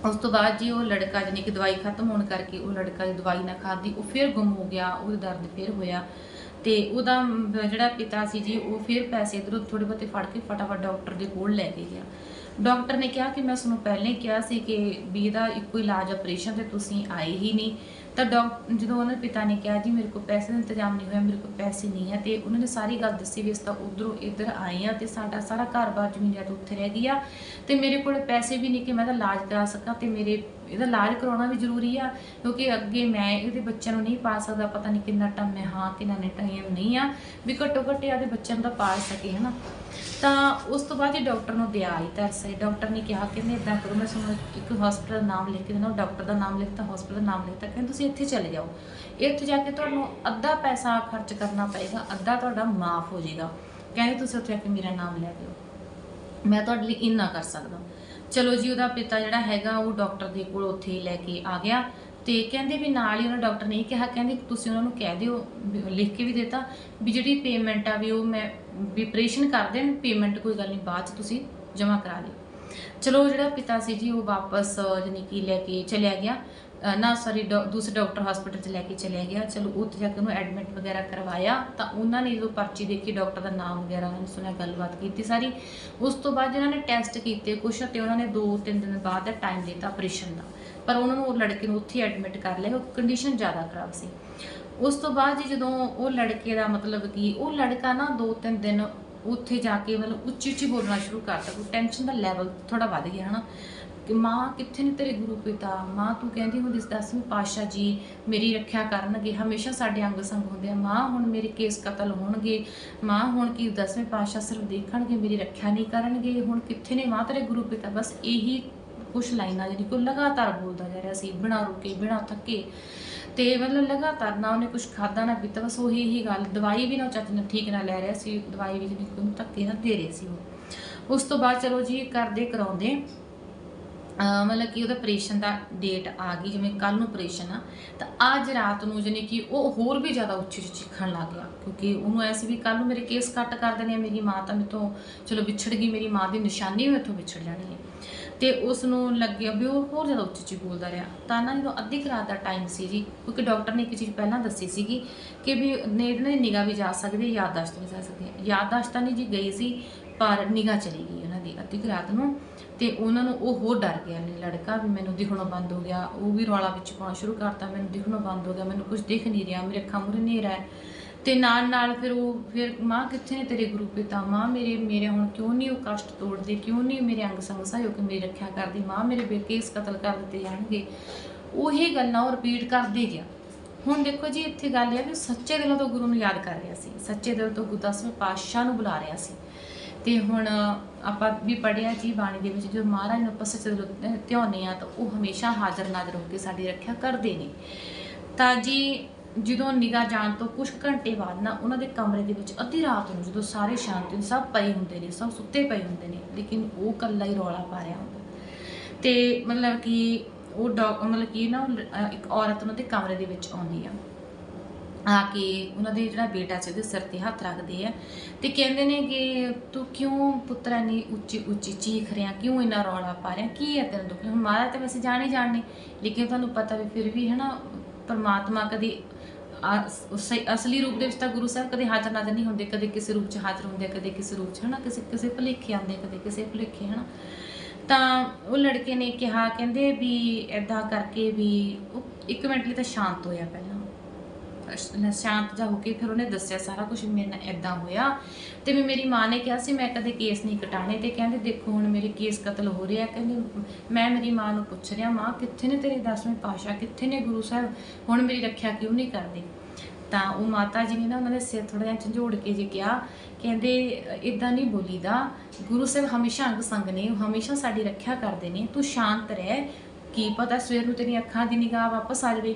Speaker 1: ਉਸ ਤੋਂ ਬਾਅਦ ਜੀ ਉਹ ਲੜਕਾ ਜਿਹਨੇ ਕਿ ਦਵਾਈ ਖਤਮ ਹੋਣ ਕਰਕੇ ਉਹ ਲੜਕਾ ਜੀ ਦਵਾਈ ਨਾ ਖਾਦੀ ਉਹ ਫਿਰ ਗੁੰਮ ਹੋ ਗਿਆ, ਉਹਦਾ ਦਰਦ ਫਿਰ ਹੋਇਆ। ਤੇ ਉਹਦਾ ਜਿਹੜਾ ਪਿਤਾ ਸੀ ਜੀ, ਉਹ ਫਿਰ ਪੈਸੇ ਇਧਰੋਂ ਥੋੜੇ ਬਹੁਤੇ ਫੜ ਕੇ ਫਟਾਫਟ ਡਾਕਟਰ ਦੇ ਕੋਲ ਲੈ ਕੇ ਗਿਆ। ਡਾਕਟਰ ਨੇ ਕਿਹਾ ਕਿ ਮੈਂ ਤੁਹਾਨੂੰ ਪਹਿਲਾਂ ਹੀ ਕਿਹਾ ਸੀ ਕਿ ਵੀ ਇਹਦਾ ਇੱਕੋ ਇਲਾਜ ਆਪਰੇਸ਼ਨ ਤੇ ਤੁਸੀਂ ਆਏ ਹੀ ਨਹੀਂ। ਤਾਂ ਡਾਕਟਰ ਜਦੋਂ ਉਹਨਾਂ ਦੇ ਪਿਤਾ ਨੇ ਕਿਹਾ ਜੀ, ਮੇਰੇ ਕੋਲ ਪੈਸੇ ਦਾ ਇੰਤਜ਼ਾਮ ਨਹੀਂ ਹੋਇਆ, ਮੇਰੇ ਕੋਲ ਪੈਸੇ ਨਹੀਂ ਹੈ ਤੇ ਉਹਨਾਂ ਨੇ ਸਾਰੀ ਗੱਲ ਦੱਸੀ ਵੀ ਅਸੀਂ ਤਾਂ ਉਧਰੋਂ ਇੱਧਰ ਆਏ ਆ ਤੇ ਸਾਡਾ ਸਾਰਾ ਘਰ-ਬਾਰ ਜ਼ਮੀਨ ਜਾਇਦਾਦ ਉੱਥੇ ਰਹਿ ਗਈ ਆ ਤੇ ਮੇਰੇ ਕੋਲ ਪੈਸੇ ਵੀ ਨਹੀਂ ਕਿ ਮੈਂ ਇਹਦਾ ਇਲਾਜ ਕਰਾ ਸਕਾਂ ਤੇ ਮੇਰੇ ਇਹਦਾ ਇਲਾਜ ਕਰਾਉਣਾ ਵੀ ਜ਼ਰੂਰੀ ਆ, ਕਿਉਂਕਿ ਅੱਗੇ ਮੈਂ ਇਹਦੇ ਬੱਚਿਆਂ ਨੂੰ ਨਹੀਂ ਪਾ ਸਕਦਾ, ਪਤਾ ਨਹੀਂ ਕਿੰਨਾ ਟਾਈਮ ਮੈਂ ਹਾਂ, ਕਿੰਨਾ ਨਹੀਂ ਟਾਈਮ ਨਹੀਂ ਆ, ਵੀ ਘੱਟੋ ਘੱਟ ਇਹਦੇ ਬੱਚਿਆਂ ਨੂੰ ਤਾਂ ਸਕੇ, ਹਨਾ। ਤਾਂ ਉਸ ਤੋਂ ਬਾਅਦ ਇਹ ਡਾਕਟਰ ਨੂੰ ਦਿਆ ਆਈ ਤਰਸੇ ਡਾਕਟਰ ਨੇ ਕਿਹਾ ਕਿ ਇਦਾਂ ਕਰੋ, ਮੈਂ ਤੁਹਾਨੂੰ ਇੱਕ ਹਸਪੀਟਲ ਦਾ ਨਾਮ ਲਿਖ ਕੇ ਦੇਣਾ ਡਾਕਟਰ ਦਾ ਨਾਮ ਲਿਖਤਾ ਹਸਪੀਟਲ ਦਾ ਨਾਮ ਲਿਖਤਾ, ਕਹਿੰਦੇ ਤੁਸੀਂ ਇੱਥੇ ਚਲੇ ਜਾਓ। ਇੱਥੇ ਜਾ ਕੇ ਤੁਹਾਨੂੰ ਅੱਧਾ ਪੈਸਾ ਖਰਚ ਕਰਨਾ ਪਏਗਾ, ਅੱਧਾ ਤੁਹਾਡਾ ਮਾਫ ਹੋ ਜਾਏਗਾ। ਕਹਿੰਦੇ ਤੁਸੀਂ ਉੱਥੇ ਆ ਕੇ ਮੇਰਾ ਨਾਮ ਲੈ ਦਿਓ। ਮੈਂ ਤੁਹਾਡੇ ਲਈ ਇੰਨਾ ਕਰ ਸਕਦਾ। ਚਲੋ ਜੀ, ਉਹਦਾ ਪਿਤਾ ਜਿਹੜਾ ਹੈਗਾ, ਉਹ ਡਾਕਟਰ ਦੇ ਕੋਲ ਉੱਥੇ ਹੀ ਲੈ ਕੇ ਆ ਗਿਆ ਤੇ ਕਹਿੰਦੇ ਵੀ ਨਾਲ ਹੀ ਉਹਨਾਂ ਡਾਕਟਰ ਨੇ ਕਿਹਾ, ਕਹਿੰਦੇ ਤੁਸੀਂ ਉਹਨਾਂ ਨੂੰ ਕਹਿ ਦਿਓ ਲਿਖ ਕੇ ਵੀ ਦਿੱਤਾ ਵੀ ਜਿਹੜੀ ਪੇਮੈਂਟ ਆ ਵੀ ਉਹ ਮੈਂ ਵੀ ਆਪਰੇਸ਼ਨ ਕਰ ਦੇਣ ਪੇਮੈਂਟ ਕੋਈ ਗੱਲ ਨਹੀਂ, ਬਾਅਦ ਚ ਤੁਸੀਂ ਜਮ੍ਹਾਂ ਕਰਾ ਦਿਓ ਚਲੋ ਜਿਹੜਾ ਪਿਤਾ ਸੀ ਜੀ, ਉਹ ਵਾਪਸ ਜਾਨੀ ਕਿ ਲੈ ਕੇ ਚਲਿਆ ਗਿਆ। ਨਾ ਸੌਰੀ ਦੂਸਰੇ ਡਾਕਟਰ ਹਸਪੀਟਲ ਚ ਲੈ ਕੇ ਚਲਿਆ ਗਿਆ। ਚਲੋ, ਉੱਥੇ ਜਾ ਕੇ ਉਹਨੂੰ ਐਡਮਿਟ ਵਗੈਰਾ ਕਰਵਾਇਆ। ਤਾਂ ਉਹਨਾਂ ਨੇ ਜਦੋਂ ਪਰਚੀ ਦੇਖੀ, ਡਾਕਟਰ ਦਾ ਨਾਮ ਵਗੈਰਾ, ਉਹਨਾਂ ਨੇ ਸੁਣਿਆ ਗੱਲਬਾਤ ਕੀਤੀ ਸਾਰੀ। ਉਸ ਤੋਂ ਬਾਅਦ ਜਿਹਨਾਂ ਨੇ ਟੈਸਟ ਕੀਤੇ ਕੁਛ, ਤੇ ਉਹਨਾਂ ਨੇ 2-3 ਦਿਨ ਬਾਅਦ ਦਾ ਟਾਈਮ ਦਿੱਤਾ ਆਪਰੇਸ਼ਨ ਦਾ। ਪਰ ਉਹਨਾਂ ਨੂੰ ਉਹ ਲੜਕੇ ਨੂੰ ਉੱਥੇ ਐਡਮਿਟ ਕਰ ਲਿਆ। ਉਹ ਕੰਡੀਸ਼ਨ ਜ਼ਿਆਦਾ ਖਰਾਬ ਸੀ। ਉਸ ਤੋਂ ਬਾਅਦ ਜੀ ਜਦੋਂ ਉਹ ਲੜਕੇ ਦਾ ਮਤਲਬ ਕਿ ਉਹ ਲੜਕਾ ਨਾ 2-3 ਦਿਨ ਉੱਥੇ ਜਾ ਕੇ ਮਤਲਬ ਉੱਚੀ ਉੱਚੀ ਬੋਲਣਾ ਸ਼ੁਰੂ ਕਰਤਾ। ਕੋਈ ਟੈਨਸ਼ਨ ਦਾ ਲੈਵਲ ਥੋੜਾ ਵੱਧ ਗਿਆ, ਹਨਾ। ਕਿ ਮਾਂ ਕਿੱਥੇ ਨੇ ਤੇਰੇ ਗੁਰੂ ਪਿਤਾ? ਮਾਂ ਤੂੰ ਕਹਿੰਦੀ ਹੁੰਦੀ ਸੀ ਦਸਵੇਂ ਪਾਤਸ਼ਾਹ ਜੀ, ਮੇਰੀ ਰੱਖਿਆ ਕਰਨਗੇ, ਹਮੇਸ਼ਾ ਸਾਡੇ ਅੰਗ ਸੰਗ ਹੁੰਦੇ ਆ। ਮਾਂ ਹੁਣ ਮੇਰੇ ਕੇਸ ਕਤਲ ਹੋਣਗੇ। ਮਾਂ ਹੁਣ ਕੀ ਦਸਵੇਂ ਪਾਤਸ਼ਾਹ ਸਿਰਫ ਦੇਖਣਗੇ, ਮੇਰੀ ਰੱਖਿਆ ਨਹੀਂ ਕਰਨਗੇ। ਹੁਣ ਕਿੱਥੇ ਨੇ ਮਾਂ ਤੇਰੇ ਗੁਰੂ ਪਿਤਾ? ਬਸ ਇਹੀ ਕੁਛ ਲਾਈਨਾਂ ਜਿਹੜੀ ਕੋ ਲਗਾਤਾਰ ਬੋਲਦਾ ਜਾ ਰਿਹਾ ਸੀ, ਬਿਨਾਂ ਰੁਕੇ, ਬਿਨਾਂ ਥੱਕੇ। ਤੇ ਮਤਲਬ ਲਗਾਤਾਰ ਨਾ ਉਹਨੇ ਕੁਝ ਖਾਦਾ ਨਾ ਪੀਤਾ, ਬਸ ਉਹੀ ਹੀ ਗੱਲ। ਦਵਾਈ ਵੀ ਨਾ ਉਹ ਚੱਜ ਨਾਲ ਠੀਕ ਨਾਲ ਲੈ ਰਿਹਾ ਸੀ, ਦਵਾਈ ਵੀ ਜਿਹੜੀ ਕੋਈ ਧੱਕੇ ਨਾਲ ਦੇ ਰਹੇ ਸੀ ਉਹ। ਉਸ ਤੋਂ ਬਾਅਦ ਚਲੋ ਜੀ, ਕਰਦੇ ਕਰਾਉਂਦੇ। ਮਤਲਬ ਕਿ ਉਹਦਾ ਆਪਰੇਸ਼ਨ ਦਾ ਡੇਟ ਆ ਗਈ, ਜਿਵੇਂ ਕੱਲ ਨੂੰ ਆਪਰੇਸ਼ਨ ਆ, ਤਾਂ ਅੱਜ ਰਾਤ ਨੂੰ ਜਾਣੀ ਕਿ ਉਹ ਹੋਰ ਵੀ ਜ਼ਿਆਦਾ ਉੱਚੀ ਉੱਚੀ ਚੀਖਣ ਲੱਗ ਗਿਆ, ਕਿਉਂਕਿ ਉਹਨੂੰ ਐ ਸੀ ਵੀ ਕੱਲ ਨੂੰ ਮੇਰੇ ਕੇਸ ਕੱਟ ਕਰ ਦੇਣੇ ਆ, ਮੇਰੀ ਮਾਂ ਤਾਂ ਮੇਤੋਂ ਚਲੋ ਵਿਛੜ ਗਈ, ਮੇਰੀ ਮਾਂ ਦੀ ਨਿਸ਼ਾਨੀ ਵੀ ਮੇਥੋਂ ਵਿਛੜ ਜਾਣੀ ਹੈ। ਤੇ ਉਸ ਨੂੰ ਲੱਗਿਆ ਵੀ ਉਹ ਹੋਰ ਜ਼ਿਆਦਾ ਉੱਚੀ ਉੱਚੀ ਬੋਲਦਾ ਰਿਹਾ। ਤਾਂ ਨਾ ਜਦੋਂ ਅੱਧੀ ਕੁ ਰਾਤ ਦਾ ਟਾਈਮ ਸੀ ਜੀ, ਕਿਉਂਕਿ ਡਾਕਟਰ ਨੇ ਇੱਕ ਚੀਜ਼ ਪਹਿਲਾਂ ਦੱਸੀ ਸੀਗੀ ਕਿ ਵੀ ਨੇੜੇ ਨਿਗਾਹ ਵੀ ਜਾ ਸਕਦੀ ਹੈ, ਯਾਦਦਾਸ਼ਤ ਵੀ ਜਾ ਸਕਦੀ ਹੈ। ਯਾਦਦਾਸ਼ਤ ਤਾਂ ਨਹੀਂ ਜੀ ਗਈ ਸੀ, ਪਰ ਨਿਗਾਹ ਚਲੀ ਗਈ ਉਹਨਾਂ ਅੱਧੀ ਰਾਤ ਨੂੰ ਤੇ ਉਹਨਾਂ ਨੂੰ ਉਹ ਹੋਰ ਡਰ ਗਿਆ ਨੇ ਲੜਕਾ ਵੀ ਮੈਨੂੰ ਦਿਖਣੋਂ ਬੰਦ ਹੋ ਗਿਆ, ਉਹ ਵੀ ਰੌਲਾ ਵਿੱਚ ਪਾਉਣਾ ਸ਼ੁਰੂ ਕਰਤਾ, ਮੈਨੂੰ ਦਿਖਣੋਂ ਬੰਦ ਹੋ ਗਿਆ, ਮੈਨੂੰ ਕੁਝ ਦਿਖ ਨਹੀਂ ਰਿਹਾ, ਮੇਰੇ ਅੱਖਾਂ ਮੂਹਰੇ ਹਨੇਰਾ ਹੈ। ਤੇ ਨਾਲ ਨਾਲ ਫਿਰ ਉਹ ਫਿਰ, ਮਾਂ, ਕਿੱਥੇ ਨੇ ਤੇਰੇ ਗੁਰੂ ਪਿਤਾ? ਮਾਂ, ਮੇਰੇ ਮੇਰੇ ਹੁਣ ਕਿਉਂ ਨਹੀਂ ਉਹ ਕਸ਼ਟ ਤੋੜਦੇ, ਕਿਉਂ ਨਹੀਂ ਮੇਰੇ ਅੰਗ ਸੰਗ ਸਹਾਇਕ ਮੇਰੀ ਰੱਖਿਆ ਕਰਦੀ? ਮਾਂ, ਮੇਰੇ ਬੇਕੇਸ ਕਤਲ ਕਰ ਦਿੱਤੇ ਜਾਣਗੇ। ਉਹੀ ਗੱਲਾਂ ਉਹ ਰਿਪੀਟ ਕਰਦੇ ਗਿਆ। ਹੁਣ ਦੇਖੋ ਜੀ, ਇੱਥੇ ਗੱਲ ਹੈ ਵੀ ਉਹ ਸੱਚੇ ਦਿਲੋਂ ਤੋਂ ਗੁਰੂ ਨੂੰ ਯਾਦ ਕਰ ਰਿਹਾ ਸੀ, ਸੱਚੇ ਦਿਲ ਤੋਂ ਗੁਰਦਾਸਵੇਂ ਪਾਤਸ਼ਾਹ ਨੂੰ ਬੁਲਾ ਰਿਹਾ ਸੀ। ਤੇ ਹੁਣ ਆਪਾਂ ਵੀ ਪੜਿਆ ਜੀ ਬਾਣੀ ਦੇ ਵਿੱਚ, ਜੋ ਮਹਾਰਾਜ ਨੂੰ ਆਪਾਂ ਸੱਚੇ ਦਿਲੋਂ ਧਿਆਉਂਦੇ ਆ ਤਾਂ ਉਹ ਹਮੇਸ਼ਾ ਹਾਜ਼ਰ ਨਾਜ਼ਰ ਹੋ ਕੇ ਸਾਡੀ ਰੱਖਿਆ ਕਰਦੇ ਨੇ। ਤਾਂ ਜੀ ਜਦੋਂ ਨਿਗਾਹ ਜਾਣ ਤੋਂ ਕੁਝ ਘੰਟੇ ਬਾਅਦ ਨਾ ਉਹਨਾਂ ਦੇ ਕਮਰੇ ਦੇ ਵਿੱਚ ਅੱਧੀ ਰਾਤ ਨੂੰ ਜਦੋਂ ਸਾਰੇ ਸ਼ਾਂਤੀ ਹੁੰਦੇ ਸਭ ਪਏ ਹੁੰਦੇ ਨੇ, ਸਭ ਸੁੱਤੇ ਪਏ ਹੁੰਦੇ ਨੇ, ਲੇਕਿਨ ਉਹ ਇਕੱਲਾ ਹੀ ਰੌਲਾ ਪਾ ਰਿਹਾ ਹੁੰਦਾ। ਤੇ ਮਤਲਬ ਕਿ ਉਹ ਡੌਗ ਮਤਲਬ ਕਿ ਨਾ ਇੱਕ ਔਰਤ ਉਹਨਾਂ ਦੇ ਕਮਰੇ ਦੇ ਵਿੱਚ ਆਉਂਦੀ ਆ। ਆ ਕੇ ਉਹਨਾਂ ਦੇ ਜਿਹੜਾ ਬੇਟਾ ਸੀ ਉਹਦੇ ਸਿਰ ਤੇ ਹੱਥ ਰੱਖਦੇ ਆ ਤੇ ਕਹਿੰਦੇ ਨੇ ਕਿ ਤੂੰ ਕਿਉਂ ਪੁੱਤਰਾ ਨਹੀਂ ਉੱਚੀ ਉੱਚੀ ਚੀਖ ਰਿਹਾ, ਕਿਉਂ ਇੰਨਾ ਰੌਲਾ ਪਾ ਰਿਹਾ, ਕੀ ਹੈ ਤੈਨੂੰ ਦੁੱਖ? ਹੁਣ ਮਾਰਾ ਤਾਂ ਵੈਸੇ ਜਾਣੇ ਜਾਣਨੇ, ਲੇਕਿਨ ਤੁਹਾਨੂੰ ਪਤਾ ਵੀ ਫਿਰ ਵੀ ਹੈ ਨਾ ਪਰਮਾਤਮਾ ਕਦੀ ਅਸਲੀ ਰੂਪ ਦੇ ਵਿੱਚ ਤਾਂ ਗੁਰੂ ਸਾਹਿਬ ਕਦੇ ਹਾਜ਼ਰ ਨਾਜ਼ਰ ਨਹੀਂ ਹੁੰਦੇ, ਕਦੇ ਕਿਸੇ ਰੂਪ 'ਚ ਹਾਜ਼ਰ ਹੁੰਦੇ ਕਦੇ ਕਿਸੇ ਰੂਪ 'ਚ ਹਨਾ, ਕਿਸੇ ਕਿਸੇ ਭੁਲੇਖੇ ਆਉਂਦੇ, ਕਦੇ ਕਿਸੇ ਭੁਲੇਖੇ ਹਨਾ। ਤਾਂ ਉਹ ਲੜਕੇ ਨੇ ਕਿਹਾ, ਕਹਿੰਦੇ ਵੀ ਐਦਾਂ ਕਰਕੇ ਵੀ ਉਹ ਇੱਕ ਮਿੰਟ ਲਈ ਤਾਂ ਸ਼ਾਂਤ ਹੋਇਆ ਪਹਿਲਾਂ। ਸ਼ਾਂਤ ਜਾ ਹੋ ਕੇ ਫਿਰ ਉਹਨੇ ਦੱਸਿਆ ਸਾਰਾ ਕੁਝ ਮੇਰੇ ਨਾਲ ਐਦਾਂ ਹੋਇਆ। ਤੇ ਵੀ ਮੇਰੀ ਮਾਂ ਨੇ ਕਿਹਾ ਸੀ, ਮੈਂ ਕਦੇ ਕੇਸ ਨਹੀਂ ਕਟਾਣੇ ਤੇ ਕਹਿੰਦੇ ਦੇਖੋ ਹੁਣ ਮੇਰੇ ਕੇਸ ਕਤਲ ਹੋ ਰਿਹਾ। ਕਹਿੰਦੇ ਮੈਂ ਮੇਰੀ ਮਾਂ ਨੂੰ ਪੁੱਛ ਰਿਹਾ, ਮਾਂ ਕਿੱਥੇ ਨੇ ਤੇਰੇ ਦਸਵੇਂ ਪਾਸ਼ਾ ਕਿੱਥੇ ਨੇ ਗੁਰੂ ਸਾਹਿਬ? ਹੁਣ ਮੇਰੀ ਰੱਖਿਆ ਕਿਉਂ ਨਹੀਂ ਕਰਦੇ? ਤਾਂ ਉਹ ਮਾਤਾ ਜੀ ਨੇ ਨਾ ਉਹਨਾਂ ਦੇ ਸਿਰ ਥੋੜਾ ਜਿਹਾ ਝੰਜੋੜ ਕੇ ਜੇ ਕਿਹਾ, ਕਹਿੰਦੇ ਇਦਾਂ ਨਹੀਂ ਬੋਲੀਦਾ। ਗੁਰੂ ਸਾਹਿਬ ਹਮੇਸ਼ਾ ਅੰਗ ਸੰਗ ਨੇ ਹਮੇਸ਼ਾ ਸਾਡੀ ਰੱਖਿਆ ਕਰਦੇ ਨੇ। ਤੂੰ ਸ਼ਾਂਤ ਰਹਿ। ਕੀ ਪਤਾ ਸਵੇਰ ਨੂੰ ਤੇਰੀਆਂ ਅੱਖਾਂ ਦੀ ਨਿਗਾਹ ਵਾਪਸ ਆ ਜਾਵੇ।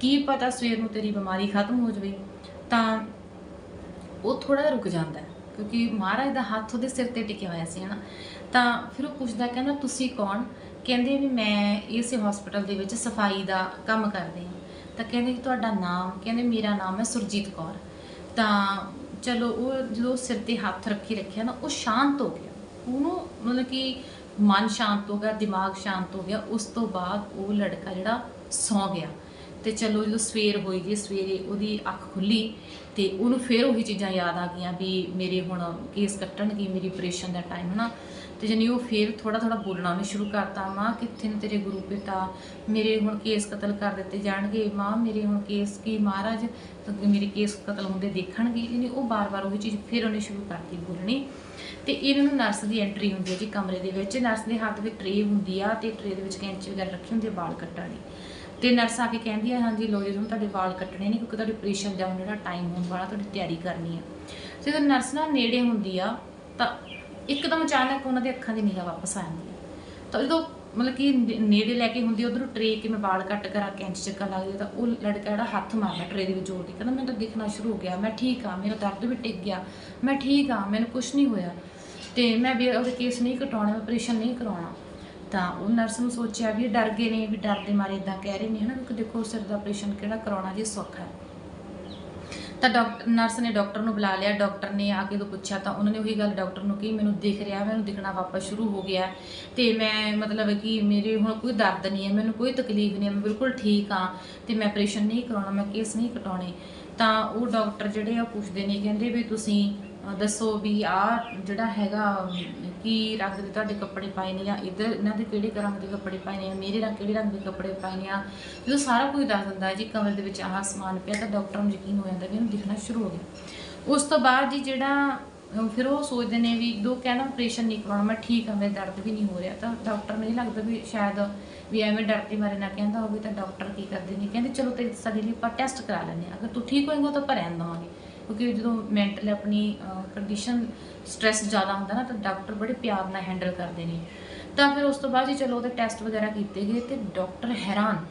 Speaker 1: ਕੀ ਪਤਾ ਸਵੇਰ ਨੂੰ ਤੇਰੀ ਬਿਮਾਰੀ ਖਤਮ ਹੋ ਜਾਵੇ? ਤਾਂ ਉਹ ਥੋੜਾ ਜਿਹਾ ਰੁਕ ਜਾਂਦਾ ਕਿਉਂਕਿ ਮਹਾਰਾਜ ਦਾ ਹੱਥ ਉਹਦੇ ਸਿਰ ਤੇ ਟਿਕਿਆ ਹੋਇਆ ਸੀ, ਹਨਾ? ਤਾਂ ਫਿਰ ਉਹ ਪੁੱਛਦਾ, ਕਹਿੰਦਾ, ਤੁਸੀਂ ਕੌਣ? ਕਹਿੰਦੇ ਵੀ ਮੈਂ ਇਸੇ ਹਸਪੀਟਲ ਦੇ ਵਿੱਚ ਸਫ਼ਾਈ ਦਾ ਕੰਮ ਕਰਦੀ ਹਾਂ। ਤਾਂ ਕਹਿੰਦੇ ਕਿ ਤੁਹਾਡਾ ਨਾਮ? ਕਹਿੰਦੇ, ਮੇਰਾ ਨਾਮ ਹੈ ਸੁਰਜੀਤ ਕੌਰ। ਤਾਂ ਚਲੋ, ਉਹ ਜਦੋਂ ਸਿਰ ਤੇ ਹੱਥ ਰੱਖੀ ਰੱਖਿਆ ਨਾ, ਉਹ ਸ਼ਾਂਤ ਹੋ ਗਿਆ। ਉਹਨੂੰ ਮਤਲਬ ਕਿ ਮਨ ਸ਼ਾਂਤ ਹੋ ਗਿਆ, ਦਿਮਾਗ ਸ਼ਾਂਤ ਹੋ ਗਿਆ। ਉਸ ਤੋਂ ਬਾਅਦ ਉਹ ਲੜਕਾ ਜਿਹੜਾ ਸੌ ਗਿਆ। ਤੇ ਚਲੋ ਜਦੋਂ ਸਵੇਰ ਹੋਈ ਜੀ ਸਵੇਰੇ ਉਹਦੀ ਅੱਖ ਖੁੱਲੀ ਤੇ ਉਹਨੂੰ ਫਿਰ ਉਹੀ ਚੀਜ਼ਾਂ ਯਾਦ ਆ ਗਈਆਂ ਵੀ ਮੇਰੇ ਹੁਣ ਕੇਸ ਕੱਟਣਗੇ ਮੇਰੀ ਆਪਰੇਸ਼ਨ ਦਾ ਟਾਈਮ ਹਨਾ? ਤੇ ਜਨੀ ਉਹ ਫਿਰ ਥੋੜਾ ਥੋੜਾ ਬੋਲਣਾ ਵੀ ਸ਼ੁਰੂ ਕਰਤਾ, ਮਾਂ, ਕਿੱਥੇ ਨੇ ਤੇਰੇ ਗੁਰੂ ਪਿਤਾ? ਮੇਰੇ ਹੁਣ ਕੇਸ ਕਤਲ ਕਰ ਦਿੱਤੇ ਜਾਣਗੇ। ਮਾਂ, ਮੇਰੇ ਹੁਣ ਕੇਸ ਕੀ ਮਹਾਰਾਜ? ਮੇਰੇ ਕੇਸ ਕਤਲ ਹੁੰਦੇ ਦੇਖਣਗੇ। ਯਾਨੀ ਉਹ ਬਾਰ-ਬਾਰ ਉਹ ਚੀਜ਼ ਫਿਰ ਉਹਨੇ ਸ਼ੁਰੂ ਕਰਤੀ ਬੋਲਣੀ। ਤੇ ਇਹਨਾਂ ਨੂੰ ਨਰਸ ਦੀ ਐਂਟਰੀ ਹੁੰਦੀ ਹੈ ਜੀ ਕਮਰੇ ਦੇ ਵਿੱਚ। ਨਰਸ ਦੇ ਹੱਥ ਵਿੱਚ ਟਰੇ ਹੁੰਦੀ ਆ ਤੇ ਟਰੇ ਦੇ ਵਿੱਚ ਕੈਂਚੀ ਵਗੈਰਾ ਰੱਖੀ ਹੁੰਦੀ ਹੈ ਵਾਲ ਕੱਟਣ ਲਈ ਤੇ ਨਰਸ ਆ ਕੇ ਕਹਿੰਦੀ ਹੈ ਹਾਂਜੀ ਲੋ ਜੀ ਤੁਹਾਨੂੰ ਤੁਹਾਡੇ ਵਾਲ ਕੱਟਣੇ ਨਹੀਂ ਕਿਉਂਕਿ ਤੁਹਾਡੇ ਆਪਰੇਸ਼ਨ ਦਾ ਹੁਣ ਜਿਹੜਾ ਟਾਈਮ ਹੋਣ ਵਾਲਾ, ਤੁਹਾਡੀ ਤਿਆਰੀ ਕਰਨੀ ਹੈ ਤੇ ਜਦੋਂ ਨਰਸ ਨਾਲ ਨੇੜੇ ਹੁੰਦੀ ਆ, ਤਾਂ ਇੱਕਦਮ ਅਚਾਨਕ ਉਹਨਾਂ ਦੇ ਅੱਖਾਂ ਦੀ ਨਿਗਾਹ ਵਾਪਸ ਆ ਜਾਂਦੀ ਹੈ ਤਾਂ ਜਦੋਂ ਮਤਲਬ ਕਿ ਨੇੜੇ ਲੈ ਕੇ ਹੁੰਦੀ ਉਧਰੋਂ ਟਰੇ ਕਿ ਮੈਂ ਵਾਲ ਕੱਟ ਕਰਾਂ, ਕੈਂਚ ਚੱਕਣ ਲੱਗਦੀ ਤਾਂ ਉਹ ਲੜਕਾ ਜਿਹੜਾ ਹੱਥ ਮਾਰਦਾ ਟਰੇ ਦੇ ਵਿੱਚ ਜੋਰ ਦੀ ਕਹਿੰਦਾ, ਮੈਨੂੰ ਤਾਂ ਦਿਖਣਾ ਸ਼ੁਰੂ ਹੋ ਗਿਆ, ਮੈਂ ਠੀਕ ਆ, ਮੇਰਾ ਦਰਦ ਵੀ ਟਿਕ ਗਿਆ, ਮੈਂ ਠੀਕ ਆ, ਮੈਨੂੰ ਕੁਝ ਨਹੀਂ ਹੋਇਆ। ਤੇ ਮੈਂ ਵੀ ਉਹਦੇ ਕੇਸ ਨਹੀਂ ਕਟਾਉਣਾ ਆਪਰੇਸ਼ਨ ਨਹੀਂ ਕਰਾਉਣਾ। ਤਾਂ ਉਹ ਨਰਸ ਨੂੰ ਸੋਚਿਆ ਵੀ ਇਹ ਡਰ ਗਏ ਨੇ, ਵੀ ਡਰ ਦੇ ਮਾਰੇ ਇਦਾਂ ਕਹਿ ਰਹੇ ਨੇ, ਹਨਾ ਕਿ ਦੇਖੋ ਸਿਰ ਦਾ ਆਪਰੇਸ਼ਨ ਕਿਹੜਾ ਕਰਾਉਣਾ ਜੀ ਸੌਖਾ ਹੈ। ਤਾਂ ਡਾਕਟਰ ਨਰਸ ਨੇ ਡਾਕਟਰ ਨੂੰ ਬੁਲਾ ਲਿਆ ਡਾਕਟਰ ਨੇ ਆ ਕੇ ਤੋਂ ਪੁੱਛਿਆ ਤਾਂ ਉਹਨਾਂ ਨੇ ਉਹੀ ਗੱਲ ਡਾਕਟਰ ਨੂੰ ਕਹੀ, ਮੈਨੂੰ ਦਿਖ ਰਿਹਾ, ਮੈਨੂੰ ਦਿਖਣਾ ਵਾਪਸ ਸ਼ੁਰੂ ਹੋ ਗਿਆ ਤੇ ਮੈਂ ਮਤਲਬ ਕਿ ਮੇਰੇ ਹੁਣ ਕੋਈ ਦਰਦ ਨਹੀਂ ਹੈ, ਮੈਨੂੰ ਕੋਈ ਤਕਲੀਫ ਨਹੀਂ ਹੈ, ਮੈਂ ਬਿਲਕੁਲ ਠੀਕ ਹਾਂ ਤੇ ਮੈਂ ਆਪਰੇਸ਼ਨ ਨਹੀਂ ਕਰਾਉਣਾ, ਮੈਂ ਕੇਸ ਨਹੀਂ ਕਟਾਉਣੇ। ਤਾਂ ਉਹ ਡਾਕਟਰ ਜਿਹੜੇ ਆ ਪੁੱਛਦੇ ਨੇ, ਕਹਿੰਦੇ ਵੀ ਤੁਸੀਂ ਦੱਸੋ ਵੀ ਆ ਜਿਹੜਾ ਹੈਗਾ ਕੀ ਰੰਗ ਦੇ ਤੁਹਾਡੇ ਕੱਪੜੇ ਪਾਏ ਨੇ ਜਾਂ ਇੱਧਰ ਇਹਨਾਂ ਦੇ ਕਿਹੜੇ ਰੰਗ ਦੇ ਕੱਪੜੇ ਪਾਏ ਨੇ ਮੇਰੇ ਰੰਗ ਕਿਹੜੇ ਰੰਗ ਦੇ ਕੱਪੜੇ ਪਾਏ ਨੇ ਆ? ਜਦੋਂ ਸਾਰਾ ਕੁਝ ਦੱਸ ਦਿੰਦਾ ਜੀ ਕਮਰੇ ਦੇ ਵਿੱਚ ਆਹ ਸਮਾਨ ਪਿਆ ਤਾਂ ਡਾਕਟਰ ਨੂੰ ਯਕੀਨ ਹੋ ਜਾਂਦਾ ਵੀ ਇਹਨੂੰ ਦਿਖਣਾ ਸ਼ੁਰੂ ਹੋ ਗਿਆ। ਉਸ ਤੋਂ ਬਾਅਦ ਜੀ ਜਿਹੜਾ ਫਿਰ ਉਹ ਸੋਚਦੇ ਨੇ ਵੀ ਦੋ ਕਹਿੰਦਾ ਆਪਰੇਸ਼ਨ ਨਹੀਂ ਕਰਾਉਣਾ, ਮੈਂ ਠੀਕ ਹਾਂ ਮੇਰੇ ਦਰਦ ਵੀ ਨਹੀਂ ਹੋ ਰਿਹਾ, ਤਾਂ ਡਾਕਟਰ ਨੂੰ ਇਹ ਲੱਗਦਾ ਵੀ ਸ਼ਾਇਦ ਵੀ ਐਵੇਂ ਡਰ ਡਰਦੇ ਮਾਰੇ ਨਾ ਕਹਿੰਦਾ ਹੋਵੇ ਤਾਂ ਡਾਕਟਰ ਕੀ ਕਰਦੇ ਨੇ, ਕਹਿੰਦੇ ਚਲੋ ਤੇ ਸਾਡੇ ਲਈ ਆਪਾਂ ਟੈਸਟ ਕਰਾ ਲੈਂਦੇ ਹਾਂ, ਅਗਰ ਤੂੰ ਠੀਕ ਹੋਏਗਾ ਤਾਂ ਆਪਾਂ ਰਹਿਣ ਦੇਵਾਂਗੇ। ਕਿਉਂਕਿ ਜਦੋਂ ਮੈਂਟਲ ਆਪਣੀ ਕੰਡੀਸ਼ਨ ਸਟ੍ਰੈਸ ਜ਼ਿਆਦਾ ਹੁੰਦਾ ਨਾ, ਤਾਂ ਡਾਕਟਰ ਬੜੇ ਪਿਆਰ ਨਾਲ ਹੈਂਡਲ ਕਰਦੇ ਨੇ। ਤਾਂ ਫਿਰ ਉਸ ਤੋਂ ਬਾਅਦ ਜੀ ਚਲੋ ਉਹਦੇ ਟੈਸਟ ਵਗੈਰਾ ਕੀਤੇ ਗਏ ਤੇ ਡਾਕਟਰ ਹੈਰਾਨ।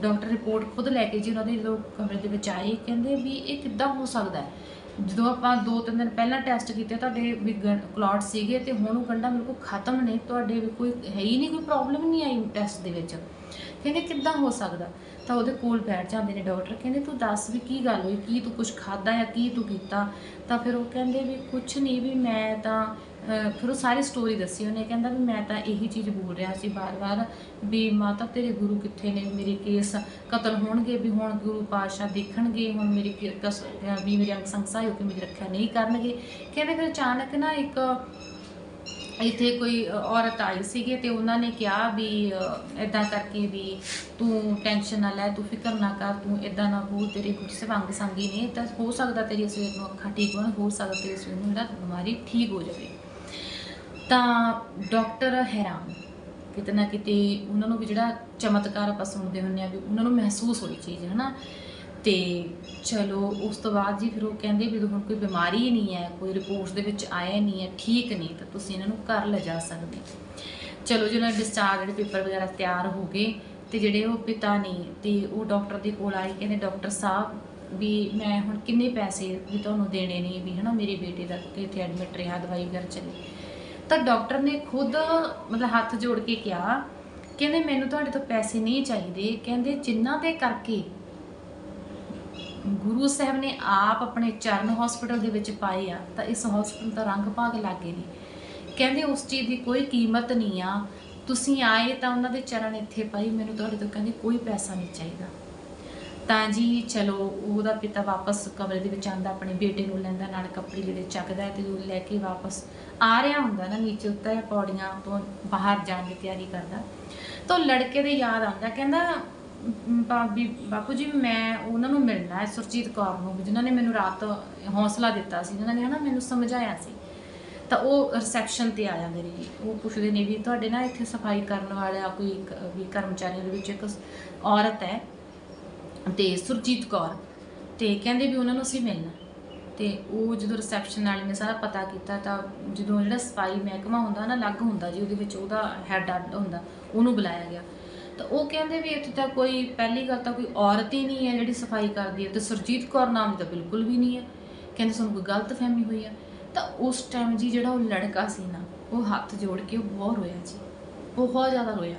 Speaker 1: ਡਾਕਟਰ ਰਿਪੋਰਟ ਖੁਦ ਲੈ ਕੇ ਜੀ ਉਹਨਾਂ ਦੇ ਜਦੋਂ ਕਮਰੇ ਦੇ ਵਿੱਚ ਆਏ, ਕਹਿੰਦੇ ਵੀ ਇਹ ਕਿੱਦਾਂ ਹੋ ਸਕਦਾ ਹੈ? ਜਦੋਂ ਆਪਾਂ ਦੋ ਤਿੰਨ ਦਿਨ ਪਹਿਲਾਂ ਟੈਸਟ ਕੀਤੇ, ਤੁਹਾਡੇ ਵੀ ਕਲੌਟ ਸੀਗੇ ਤੇ ਹੁਣ ਉਹ ਗੰਢਾਂ ਬਿਲਕੁਲ ਖਤਮ ਨੇ, ਤੁਹਾਡੇ ਵੀ ਕੋਈ ਹੈ ਹੀ ਨਹੀਂ, ਕੋਈ ਪ੍ਰੋਬਲਮ ਨਹੀਂ ਆਈ ਟੈਸਟ ਦੇ ਵਿੱਚ। ਕਹਿੰਦੇ ਕਿੱਦਾਂ ਹੋ ਸਕਦਾ? ਤਾਂ ਉਹਦੇ ਕੋਲ ਬੈਠ ਜਾਂਦੇ ਨੇ ਡਾਕਟਰ। ਕਹਿੰਦੇ, ਤੂੰ ਦੱਸ ਵੀ ਕੀ ਗੱਲ ਹੋਈ? ਕੀ ਤੂੰ ਕੁਝ ਖਾਦਾ ਜਾਂ ਕੀ ਤੂੰ ਕੀਤਾ? ਤਾਂ ਫਿਰ ਉਹ ਕਹਿੰਦੇ ਵੀ ਕੁਝ ਨਹੀਂ ਵੀ ਮੈਂ ਤਾਂ ਫਿਰ ਉਹ ਸਾਰੀ ਸਟੋਰੀ ਦੱਸੀ ਉਹਨੇ। ਕਹਿੰਦਾ ਵੀ ਮੈਂ ਤਾਂ ਇਹੀ ਚੀਜ਼ ਬੋਲ ਰਿਹਾ ਸੀ ਬਾਰ-ਬਾਰ ਵੀ ਮਾਤਾ ਤੇਰੇ ਗੁਰੂ ਕਿੱਥੇ ਨੇ? ਮੇਰੇ ਕੇਸ ਕਤਲ ਹੋਣਗੇ ਵੀ ਹੁਣ ਗੁਰੂ ਪਾਤਸ਼ਾਹ ਦੇਖਣਗੇ, ਹੁਣ ਮੇਰੀ ਵੀ ਮੇਰੇ ਅੰਗ ਸੰਗਸਾਈ ਹੋ ਕੇ ਮੇਰੀ ਰੱਖਿਆ ਨਹੀਂ ਕਰਨਗੇ। ਕਹਿੰਦੇ ਫਿਰ ਅਚਾਨਕ ਨਾ ਇੱਕ ਇੱਥੇ ਕੋਈ ਔਰਤ ਆਈ ਸੀਗੇ ਤੇ ਉਹਨਾਂ ਨੇ ਕਿਹਾ ਵੀ ਇਦਾਂ ਕਰਕੇ ਵੀ ਤੂੰ ਟੈਨਸ਼ਨ ਨਾ ਲੈ, ਤੂੰ ਫਿਕਰ ਨਾ ਕਰ, ਤੂੰ ਇਦਾਂ ਨਾ ਹੋ ਤੇਰੇ ਕੁਝ ਸਵੰਗ ਸੰਗੀ ਨੇ, ਤਾਂ ਹੋ ਸਕਦਾ ਤੇਰੀ ਸਵੇਰ ਨੂੰ ਅੱਖਾਂ ਠੀਕ ਹੋਣ, ਹੋ ਸਕਦਾ ਤੇਰੀ ਸਵੇਰ ਨੂੰ ਜਿਹੜਾ ਬਿਮਾਰੀ ਠੀਕ ਹੋ ਜਾਵੇ। ਤਾਂ ਡਾਕਟਰ ਹੈਰਾਨ, ਕਿਤੇ ਨਾ ਕਿਤੇ ਉਹਨਾਂ ਨੂੰ ਵੀ ਜਿਹੜਾ ਚਮਤਕਾਰ ਆਪਾਂ ਸੁਣਦੇ ਹੁੰਦੇ ਆ ਵੀ ਉਹਨਾਂ ਨੂੰ ਮਹਿਸੂਸ ਹੋਈ ਚੀਜ਼ ਹੈ ਨਾ ਤੇ ਚਲੋ ਉਸ ਤੋਂ ਬਾਅਦ ਜੀ ਫਿਰ ਉਹ ਕਹਿੰਦੇ ਵੀ ਹੁਣ ਕੋਈ ਬਿਮਾਰੀ ਹੀ ਨਹੀਂ ਹੈ, ਕੋਈ ਰਿਪੋਰਟਸ ਦੇ ਵਿੱਚ ਆਇਆ ਨਹੀਂ ਹੈ, ਠੀਕ ਨਹੀਂ ਤਾਂ ਤੁਸੀਂ ਇਹਨਾਂ ਨੂੰ ਘਰ ਲੈ ਜਾ ਸਕਦੇ ਚਲੋ ਜੀ ਉਹਨਾਂ ਡਿਸਚਾਰਜ ਜਿਹੜੇ ਪੇਪਰ ਵਗੈਰਾ ਤਿਆਰ ਹੋ ਗਏ ਤੇ ਜਿਹੜੇ ਉਹ ਪਿਤਾ ਨੇ ਤੇ ਉਹ ਡਾਕਟਰ ਦੇ ਕੋਲ ਆਏ, ਕਹਿੰਦੇ ਡਾਕਟਰ ਸਾਹਿਬ ਵੀ ਮੈਂ ਹੁਣ ਕਿੰਨੇ ਪੈਸੇ ਵੀ ਤੁਹਾਨੂੰ ਦੇਣੇ ਨੇ ਵੀ ਹਨਾ ਮੇਰੇ ਬੇਟੇ ਦਾ ਕਿ ਇੱਥੇ ਐਡਮਿਟ ਰਿਹਾ, ਦਵਾਈ ਵਗੈਰਾ ਚੱਲੀ। ਤਾਂ ਡਾਕਟਰ ਨੇ ਖੁਦ ਮਤਲਬ ਹੱਥ ਜੋੜ ਕੇ ਕਿਹਾ, ਕਹਿੰਦੇ ਮੈਨੂੰ ਤੁਹਾਡੇ ਤੋਂ ਪੈਸੇ ਨਹੀਂ ਚਾਹੀਦੇ, ਕਹਿੰਦੇ ਜਿਨ੍ਹਾਂ ਦੇ ਕਰਕੇ ਗੁਰੂ ਸਾਹਿਬ ਨੇ ਆਪ ਆਪਣੇ ਚਰਨ ਹਸਪੀਟਲ ਦੇ ਵਿੱਚ ਪਾਏ ਆ, ਤਾਂ ਇਸ ਹਸਪੀਟਲ ਦਾ ਰੰਗ ਭਾਗ ਲੱਗੇ ਨੇ। ਕਹਿੰਦੇ ਉਸ ਚੀਜ਼ ਦੀ ਕੋਈ ਕੀਮਤ ਨਹੀਂ ਆ, ਤੁਸੀਂ ਆਏ ਤਾਂ ਉਹਨਾਂ ਦੇ ਚਰਨ ਇੱਥੇ ਪਾਈ ਮੈਨੂੰ ਤੁਹਾਡੇ ਤੋਂ ਕਹਿੰਦੇ ਕੋਈ ਪੈਸਾ ਨਹੀਂ ਚਾਹੀਦਾ। ਤਾਂ ਜੀ, ਚਲੋ, ਉਹਦਾ ਪਿਤਾ ਵਾਪਸ ਕਮਰੇ ਦੇ ਵਿੱਚ ਆਂਦਾ ਆਪਣੇ ਬੇਟੇ ਨੂੰ ਲੈਂਦਾ, ਨਾਲ ਕੱਪੜੇ ਜਿਹੜੇ ਚੱਕਦਾ ਤੇ ਉਹ ਲੈ ਕੇ ਵਾਪਸ ਆ ਰਿਹਾ ਹੁੰਦਾ ਨਾ, ਨੀਚੇ ਉੱਤੇ ਪੌੜੀਆਂ ਤੋਂ ਬਾਹਰ ਜਾਣ ਦੀ ਤਿਆਰੀ ਕਰਦਾ। ਤਾਂ ਉਹ ਲੜਕੇ ਦੇ ਯਾਦ ਆਉਂਦਾ, ਕਹਿੰਦਾ "ਮ, ਬਾਪੂ ਜੀ ਮੈਂ ਉਹਨਾਂ ਨੂੰ ਮਿਲਣਾ ਹੈ ਸੁਰਜੀਤ ਕੌਰ ਨੂੰ ਜਿਨ੍ਹਾਂ ਨੇ ਮੈਨੂੰ ਰਾਤ ਹੌਸਲਾ ਦਿੱਤਾ ਸੀ ਜਿਨ੍ਹਾਂ ਨੇ ਹਨਾ ਮੈਨੂੰ ਸਮਝਾਇਆ ਸੀ। ਤਾਂ ਉਹ ਰਿਸੈਪਸ਼ਨ ਤੇ ਆਇਆ ਜਾਂਦੇ ਜੀ। ਉਹ ਪੁੱਛਦੇ ਨੇ ਵੀ ਤੁਹਾਡੇ ਨਾਲ ਇੱਥੇ ਸਫ਼ਾਈ ਕਰਨ ਵਾਲਾ ਕੋਈ ਇੱਕ ਵੀ ਕਰਮਚਾਰੀਆਂ ਦੇ ਵਿੱਚ ਇੱਕ ਔਰਤ ਹੈ ਤੇ ਸੁਰਜੀਤ ਕੌਰ। ਤੇ ਕਹਿੰਦੇ ਵੀ ਉਹਨਾਂ ਨੂੰ ਅਸੀਂ ਮਿਲਣਾ। ਤੇ ਉਹ ਜਦੋਂ ਰਿਸੈਪਸ਼ਨ ਵਾਲੇ ਨੇ ਸਾਰਾ ਪਤਾ ਕੀਤਾ ਤਾਂ ਜਦੋਂ ਜਿਹੜਾ ਸਫ਼ਾਈ ਮਹਿਕਮਾ ਹੁੰਦਾ ਨਾ ਅਲੱਗ ਹੁੰਦਾ ਜੀ ਉਹਦੇ ਵਿੱਚ ਉਹਦਾ ਹੈੱਡ ਅੱਡ ਹੁੰਦਾ ਉਹਨੂੰ ਬੁਲਾਇਆ ਗਿਆ। ਤਾਂ ਉਹ ਕਹਿੰਦੇ ਵੀ ਇੱਥੇ ਤਾਂ ਕੋਈ, ਪਹਿਲੀ ਗੱਲ ਤਾਂ ਕੋਈ ਔਰਤ ਹੀ ਨਹੀਂ ਹੈ ਜਿਹੜੀ ਸਫ਼ਾਈ ਕਰਦੀ ਹੈ ਤੇ ਸੁਰਜੀਤ ਕੌਰ ਨਾਮ ਦੀ ਤਾਂ ਬਿਲਕੁਲ ਵੀ ਨਹੀਂ ਹੈ। ਕਹਿੰਦੇ ਸਾਨੂੰ ਕੋਈ ਗਲਤ ਫਹਿਮੀ ਹੋਈ ਹੈ ਤਾਂ ਉਸ ਟਾਈਮ ਜੀ ਜਿਹੜਾ ਉਹ ਲੜਕਾ ਸੀ ਨਾ, ਉਹ ਹੱਥ ਜੋੜ ਕੇ ਉਹ ਬਹੁਤ ਰੋਇਆ ਜੀ। ਬਹੁਤ ਜ਼ਿਆਦਾ ਰੋਇਆ।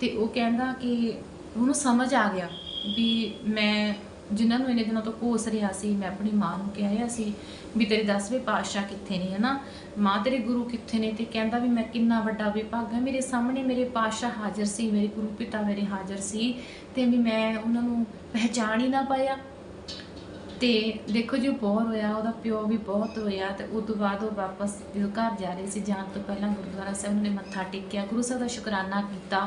Speaker 1: ਤੇ ਉਹ ਕਹਿੰਦਾ ਕਿ ਉਹਨੂੰ ਸਮਝ ਆ ਗਿਆ ਵੀ ਮੈਂ ਜਿਨ੍ਹਾਂ ਨੂੰ ਇਹਨੇ ਦਿਨਾਂ ਤੋਂ ਕੋਸ ਰਿਹਾ ਸੀ, ਮੈਂ ਆਪਣੀ ਮਾਂ ਨੂੰ ਕਿਹਾ ਸੀ ਵੀ ਤੇਰੇ ਦਸਵੇਂ ਪਾਤਸ਼ਾਹ ਕਿੱਥੇ ਨੇ, ਹਨਾ? ਮਾਂ ਤੇਰੇ ਗੁਰੂ ਕਿੱਥੇ ਨੇ? ਤੇ ਕਹਿੰਦਾ ਵੀ ਮੈਂ ਕਿੰਨਾ ਵੱਡਾ ਵਿਭਾਗਾ ਮੇਰੇ ਸਾਹਮਣੇ ਮੇਰੇ ਪਾਤਸ਼ਾਹ ਹਾਜ਼ਰ ਸੀ, ਮੇਰੇ ਗੁਰੂ ਪਿਤਾ ਮੇਰੇ ਹਾਜ਼ਰ ਸੀ ਤੇ ਵੀ ਮੈਂ ਉਹਨਾਂ ਨੂੰ ਪਹਿਚਾਣ ਹੀ ਨਾ ਪਾਇਆ। ਤੇ ਦੇਖੋ ਜੀ, ਉਹ ਬਹੁਤ ਹੋਇਆ, ਉਹਦਾ ਪਿਓ ਵੀ ਬਹੁਤ ਹੋਇਆ ਤੇ ਉਸ ਤੋਂ ਬਾਅਦ ਉਹ ਵਾਪਸ ਘਰ ਜਾ ਰਹੇ ਸੀ। ਜਾਣ ਤੋਂ ਪਹਿਲਾਂ ਗੁਰਦੁਆਰਾ ਸਾਹਿਬ ਨੇ ਮੱਥਾ ਟੇਕਿਆ, ਗੁਰੂ ਸਾਹਿਬ ਦਾ ਸ਼ੁਕਰਾਨਾ ਕੀਤਾ।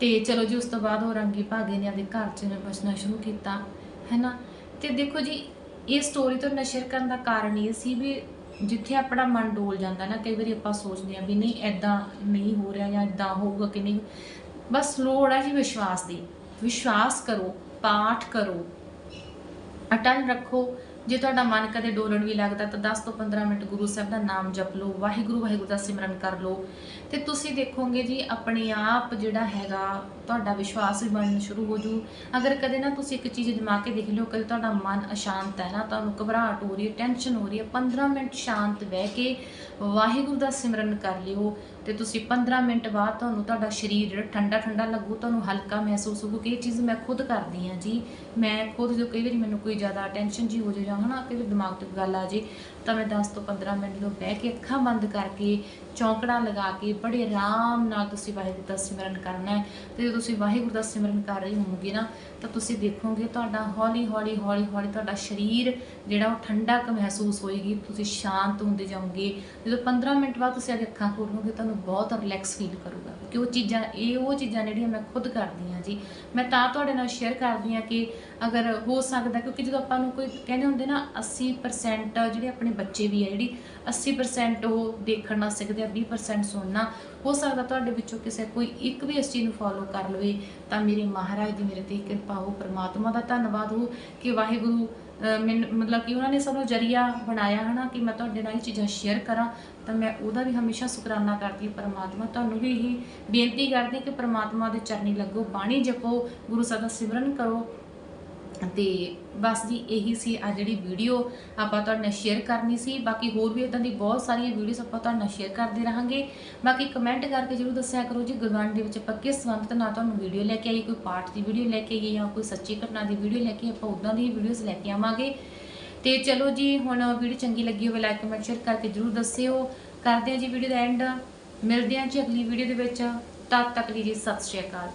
Speaker 1: ਤੇ ਚਲੋ ਜੀ, ਉਸ ਤੋਂ ਬਾਅਦ ਉਹ ਰੰਗੀ ਭਾਗੇ ਨੇ ਆਪਣੇ ਘਰ 'ਚ ਨੇ ਬਸਣਾ ਸ਼ੁਰੂ ਕੀਤਾ, ਹੈਨਾ? ਤੇ ਦੇਖੋ ਜੀ, ਇਹ ਸਟੋਰੀ ਤੋਂ ਨਸ਼ਰ ਕਰਨ ਦਾ ਕਾਰਨ ਇਹ ਸੀ ਵੀ ਜਿੱਥੇ ਆਪਣਾ ਮਨ ਡੋਲ ਜਾਂਦਾ ਨਾ, ਕਈ ਵਾਰੀ ਆਪਾਂ ਸੋਚਦੇ ਆ ਵੀ ਨਹੀਂ ਐਦਾਂ ਨਹੀਂ ਹੋ ਰਿਹਾ ਜਾਂ ਐਦਾਂ ਹੋਊਗਾ ਕਿ ਨਹੀਂ। ਬਸ ਲੋੜ ਹੈ ਜੀ ਵਿਸ਼ਵਾਸ ਦੀ। ਵਿਸ਼ਵਾਸ ਕਰੋ, ਪਾਠ ਕਰੋ। ਅਟਲ ਰੱਖੋ। ਜੇ ਤੁਹਾਡਾ ਮਨ ਕਦੇ ਡੋਲਣ ਵੀ ਲੱਗਦਾ ਤਾਂ 10 ਤੋਂ 15 ਮਿੰਟ ਗੁਰੂ ਸਾਹਿਬ ਦਾ ਨਾਮ ਜਪ ਲਓ, ਵਾਹਿਗੁਰੂ ਵਾਹਿਗੁਰੂ ਦਾ ਸਿਮਰਨ ਕਰ ਲਓ। ਤੇ ਤੁਸੀਂ ਦੇਖੋਗੇ ਜੀ, ਆਪਣੇ ਆਪ ਜਿਹੜਾ ਹੈਗਾ, ਤੁਹਾਡਾ ਵਿਸ਼ਵਾਸ ਵੀ ਬਣਨ ਸ਼ੁਰੂ ਹੋ ਜੂ। ਅਗਰ ਕਦੇ ਨਾ ਤੁਸੀਂ ਇੱਕ ਚੀਜ਼ ਦਿਮਾਗ ਕੇ ਦੇਖ ਲਿਓ, ਕਦੇ ਤੁਹਾਡਾ ਮਨ ਅਸ਼ਾਂਤ ਹੈ ਨਾ, ਤੁਹਾਨੂੰ ਘਬਰਾਹਟ ਹੋ ਰਹੀ ਹੈ ਟੈਨਸ਼ਨ ਹੋ ਰਹੀ ਹੈ 15 ਮਿੰਟ ਸ਼ਾਂਤ ਬਹਿ ਕੇ ਵਾਹਿਗੁਰੂ ਦਾ ਸਿਮਰਨ ਕਰ ਲਿਓ ਤੇ ਤੁਸੀਂ 15 ਮਿੰਟ ਬਾਅਦ ਤੁਹਾਨੂੰ ਤੁਹਾਡਾ ਸਰੀਰ ਜਿਹੜਾ ਠੰਡਾ ਠੰਡਾ ਲੱਗੂ, ਤੁਹਾਨੂੰ ਹਲਕਾ ਮਹਿਸੂਸ ਹੋਊ ਕਿ ਇਹ ਚੀਜ਼ ਮੈਂ ਖੁਦ ਕਰਦੀ ਹਾਂ ਜੀ। ਮੈਂ ਖੁਦ ਜੋ ਕਈ ਵਾਰੀ ਮੈਨੂੰ ਕੋਈ ਜ਼ਿਆਦਾ ਟੈਨਸ਼ਨ ਜੀ ਹੋ ਜਾਏ ਜਾਂ ਹਨਾ, ਕਈ ਵਾਰੀ ਦਿਮਾਗ ਤੇ ਗੱਲ ਆ ਜੇ ਤਾਂ ਮੈਂ 10 ਤੋਂ 15 ਮਿੰਟ ਲੋ ਬਹਿ ਕੇ ਅੱਖਾਂ ਬੰਦ ਕਰਕੇ ਚੌਂਕੜਾ ਲਗਾ ਕੇ ਬੜੇ ਆਰਾਮ ਨਾਲ ਤੁਸੀਂ ਵਾਹਿਗੁਰੂ ਦਾ ਸਿਮਰਨ ਕਰਨਾ ਹੈ। ਤੇ ਜਦੋਂ ਤੁਸੀਂ ਵਾਹਿਗੁਰੂ ਦਾ ਸਿਮਰਨ ਕਰ ਰਹੇ ਹੋਵੋਗੇ ਨਾ, ਤਾਂ ਤੁਸੀਂ ਦੇਖੋਗੇ ਤੁਹਾਡਾ ਹੌਲੀ ਹੌਲੀ ਹੌਲੀ ਹੌਲੀ ਤੁਹਾਡਾ ਸਰੀਰ ਜਿਹੜਾ ਉਹ ਠੰਡਕ ਮਹਿਸੂਸ ਹੋਏਗੀ, ਤੁਸੀਂ ਸ਼ਾਂਤ ਹੁੰਦੇ ਜਾਓਗੇ। ਜਦੋਂ 15 ਮਿੰਟ ਬਾਅਦ ਤੁਸੀਂ ਆਪਣੀ ਅੱਖਾਂ ਖੋਲੋਗੇ ਤੁਹਾਨੂੰ ਬਹੁਤ ਰਿਲੈਕਸ ਫੀਲ ਕਰੂਗਾ। ਕਿ ਉਹ ਚੀਜ਼ਾਂ, ਇਹ ਉਹ ਚੀਜ਼ਾਂ ਜਿਹੜੀਆਂ ਮੈਂ ਖੁਦ ਕਰਦੀ ਹਾਂ ਜੀ। ਮੈਂ ਤਾਂ ਤੁਹਾਡੇ ਨਾਲ ਸ਼ੇਅਰ ਕਰਦੀ ਹਾਂ ਕਿ ਅਗਰ ਹੋ ਸਕਦਾ, ਕਿਉਂਕਿ ਜਦੋਂ ਆਪਾਂ ਨੂੰ ਕੋਈ ਕਹਿੰਦੇ ਹੁੰਦੇ ਨਾ 80% ਜਿਹੜੇ ਆਪਣੇ ਬੱਚੇ ਵੀ ਆ, ਜਿਹੜੀ 80% ਉਹ ਦੇਖਣ ਨਾਲ ਸਿੱਖਦੇ ਆ 20% ਸੁਣਨਾ ਹੋ ਸਕਦਾ ਤੁਹਾਡੇ ਵਿੱਚੋਂ ਕਿਸੇ ਕੋਈ ਇੱਕ ਵੀ ਇਸ ਚੀਜ਼ ਨੂੰ ਫੋਲੋ ਕਰ ਲਵੇ, ਤਾਂ ਮੇਰੇ ਮਹਾਰਾਜ ਦੀ ਮੇਰੇ ਤੇ ਕਿਰਪਾ ਹੋ ਪ੍ਰਮਾਤਮਾ ਦਾ ਧੰਨਵਾਦ ਹੋ ਕਿ ਵਾਹਿਗੁਰੂ, ਅਹ, ਮੈਨੂੰ ਮਤਲਬ ਕਿ ਉਹਨਾਂ ਨੇ ਸਾਨੂੰ ਜਰੀਆ ਬਣਾਇਆ ਹਨਾ, ਕਿ ਮੈਂ ਤੁਹਾਡੇ ਨਾਲ ਇਹ ਚੀਜ਼ਾਂ ਸ਼ੇਅਰ ਕਰਾਂ, ਤਾਂ ਮੈਂ ਉਹਦਾ ਵੀ ਹਮੇਸ਼ਾ ਸ਼ੁਕਰਾਨਾ ਕਰਦੀ ਹਾਂ, ਪਰਮਾਤਮਾ ਤੁਹਾਨੂੰ ਵੀ ਇਹੀ ਬੇਨਤੀ ਕਰਦੀ ਕਿ ਪਰਮਾਤਮਾ ਦੇ ਚਰਨੀ ਲੱਗੋ, ਬਾਣੀ ਜਪੋ, ਗੁਰੂ ਸਾਹਿਬ ਦਾ ਸਿਮਰਨ ਕਰੋ। ਤੇ ਬਸ ਜੀ ਇਹੀ ਸੀ ਆ ਜਿਹੜੀ ਵੀਡੀਓ ਆਪਾਂ ਤੁਹਾਡੇ ਨਾਲ ਸ਼ੇਅਰ ਕਰਨੀ ਸੀ। ਬਾਕੀ ਹੋਰ ਵੀ ਇਦਾਂ ਦੀ ਬਹੁਤ ਸਾਰੀਆਂ ਵੀਡੀਓਜ਼ ਆਪਾਂ ਤੁਹਾਡੇ ਨਾਲ ਸ਼ੇਅਰ ਕਰਦੇ ਰਹਾਂਗੇ। ਬਾਕੀ ਕਮੈਂਟ ਕਰਕੇ ਜਰੂਰ ਦੱਸਿਆ ਕਰੋ ਜੀ, ਗੁਰਬਾਣੀ ਦੇ ਵਿੱਚ ਆਪਾਂ ਕਿਸ ਸੰਬੰਧਤ ਨਾਲ ਤੁਹਾਨੂੰ ਵੀਡੀਓ ਲੈ ਕੇ ਆਈ ਕੋਈ ਪਾਠ ਦੀ ਵੀਡੀਓ ਲੈ ਕੇ ਆਈ ਜਾਂ ਕੋਈ ਸੱਚੀ ਘਟਨਾ ਦੀ ਵੀਡੀਓ ਲੈ ਕੇ ਆਪਾਂ ਉਦਾਂ ਦੀ ਵੀਡੀਓਜ਼ ਲੈ ਕੇ ਆਵਾਂਗੇ। ਤੇ ਚਲੋ ਜੀ, ਹੁਣ ਵੀਡੀਓ ਚੰਗੀ ਲੱਗੀ ਹੋਵੇ ਲਾਈਕ ਕਮੈਂਟ ਸ਼ੇਅਰ ਕਰਕੇ ਜਰੂਰ ਦੱਸਿਓ। ਕਰਦੇ ਹਾਂ ਜੀ ਵੀਡੀਓ ਦਾ ਐਂਡ ਮਿਲਦੇ ਹਾਂ ਜੀ ਅਗਲੀ ਵੀਡੀਓ ਦੇ ਵਿੱਚ। ਤਦ ਤੱਕ ਲਈ ਜੀ, ਸਤਿ ਸ਼੍ਰੀ ਅਕਾਲ।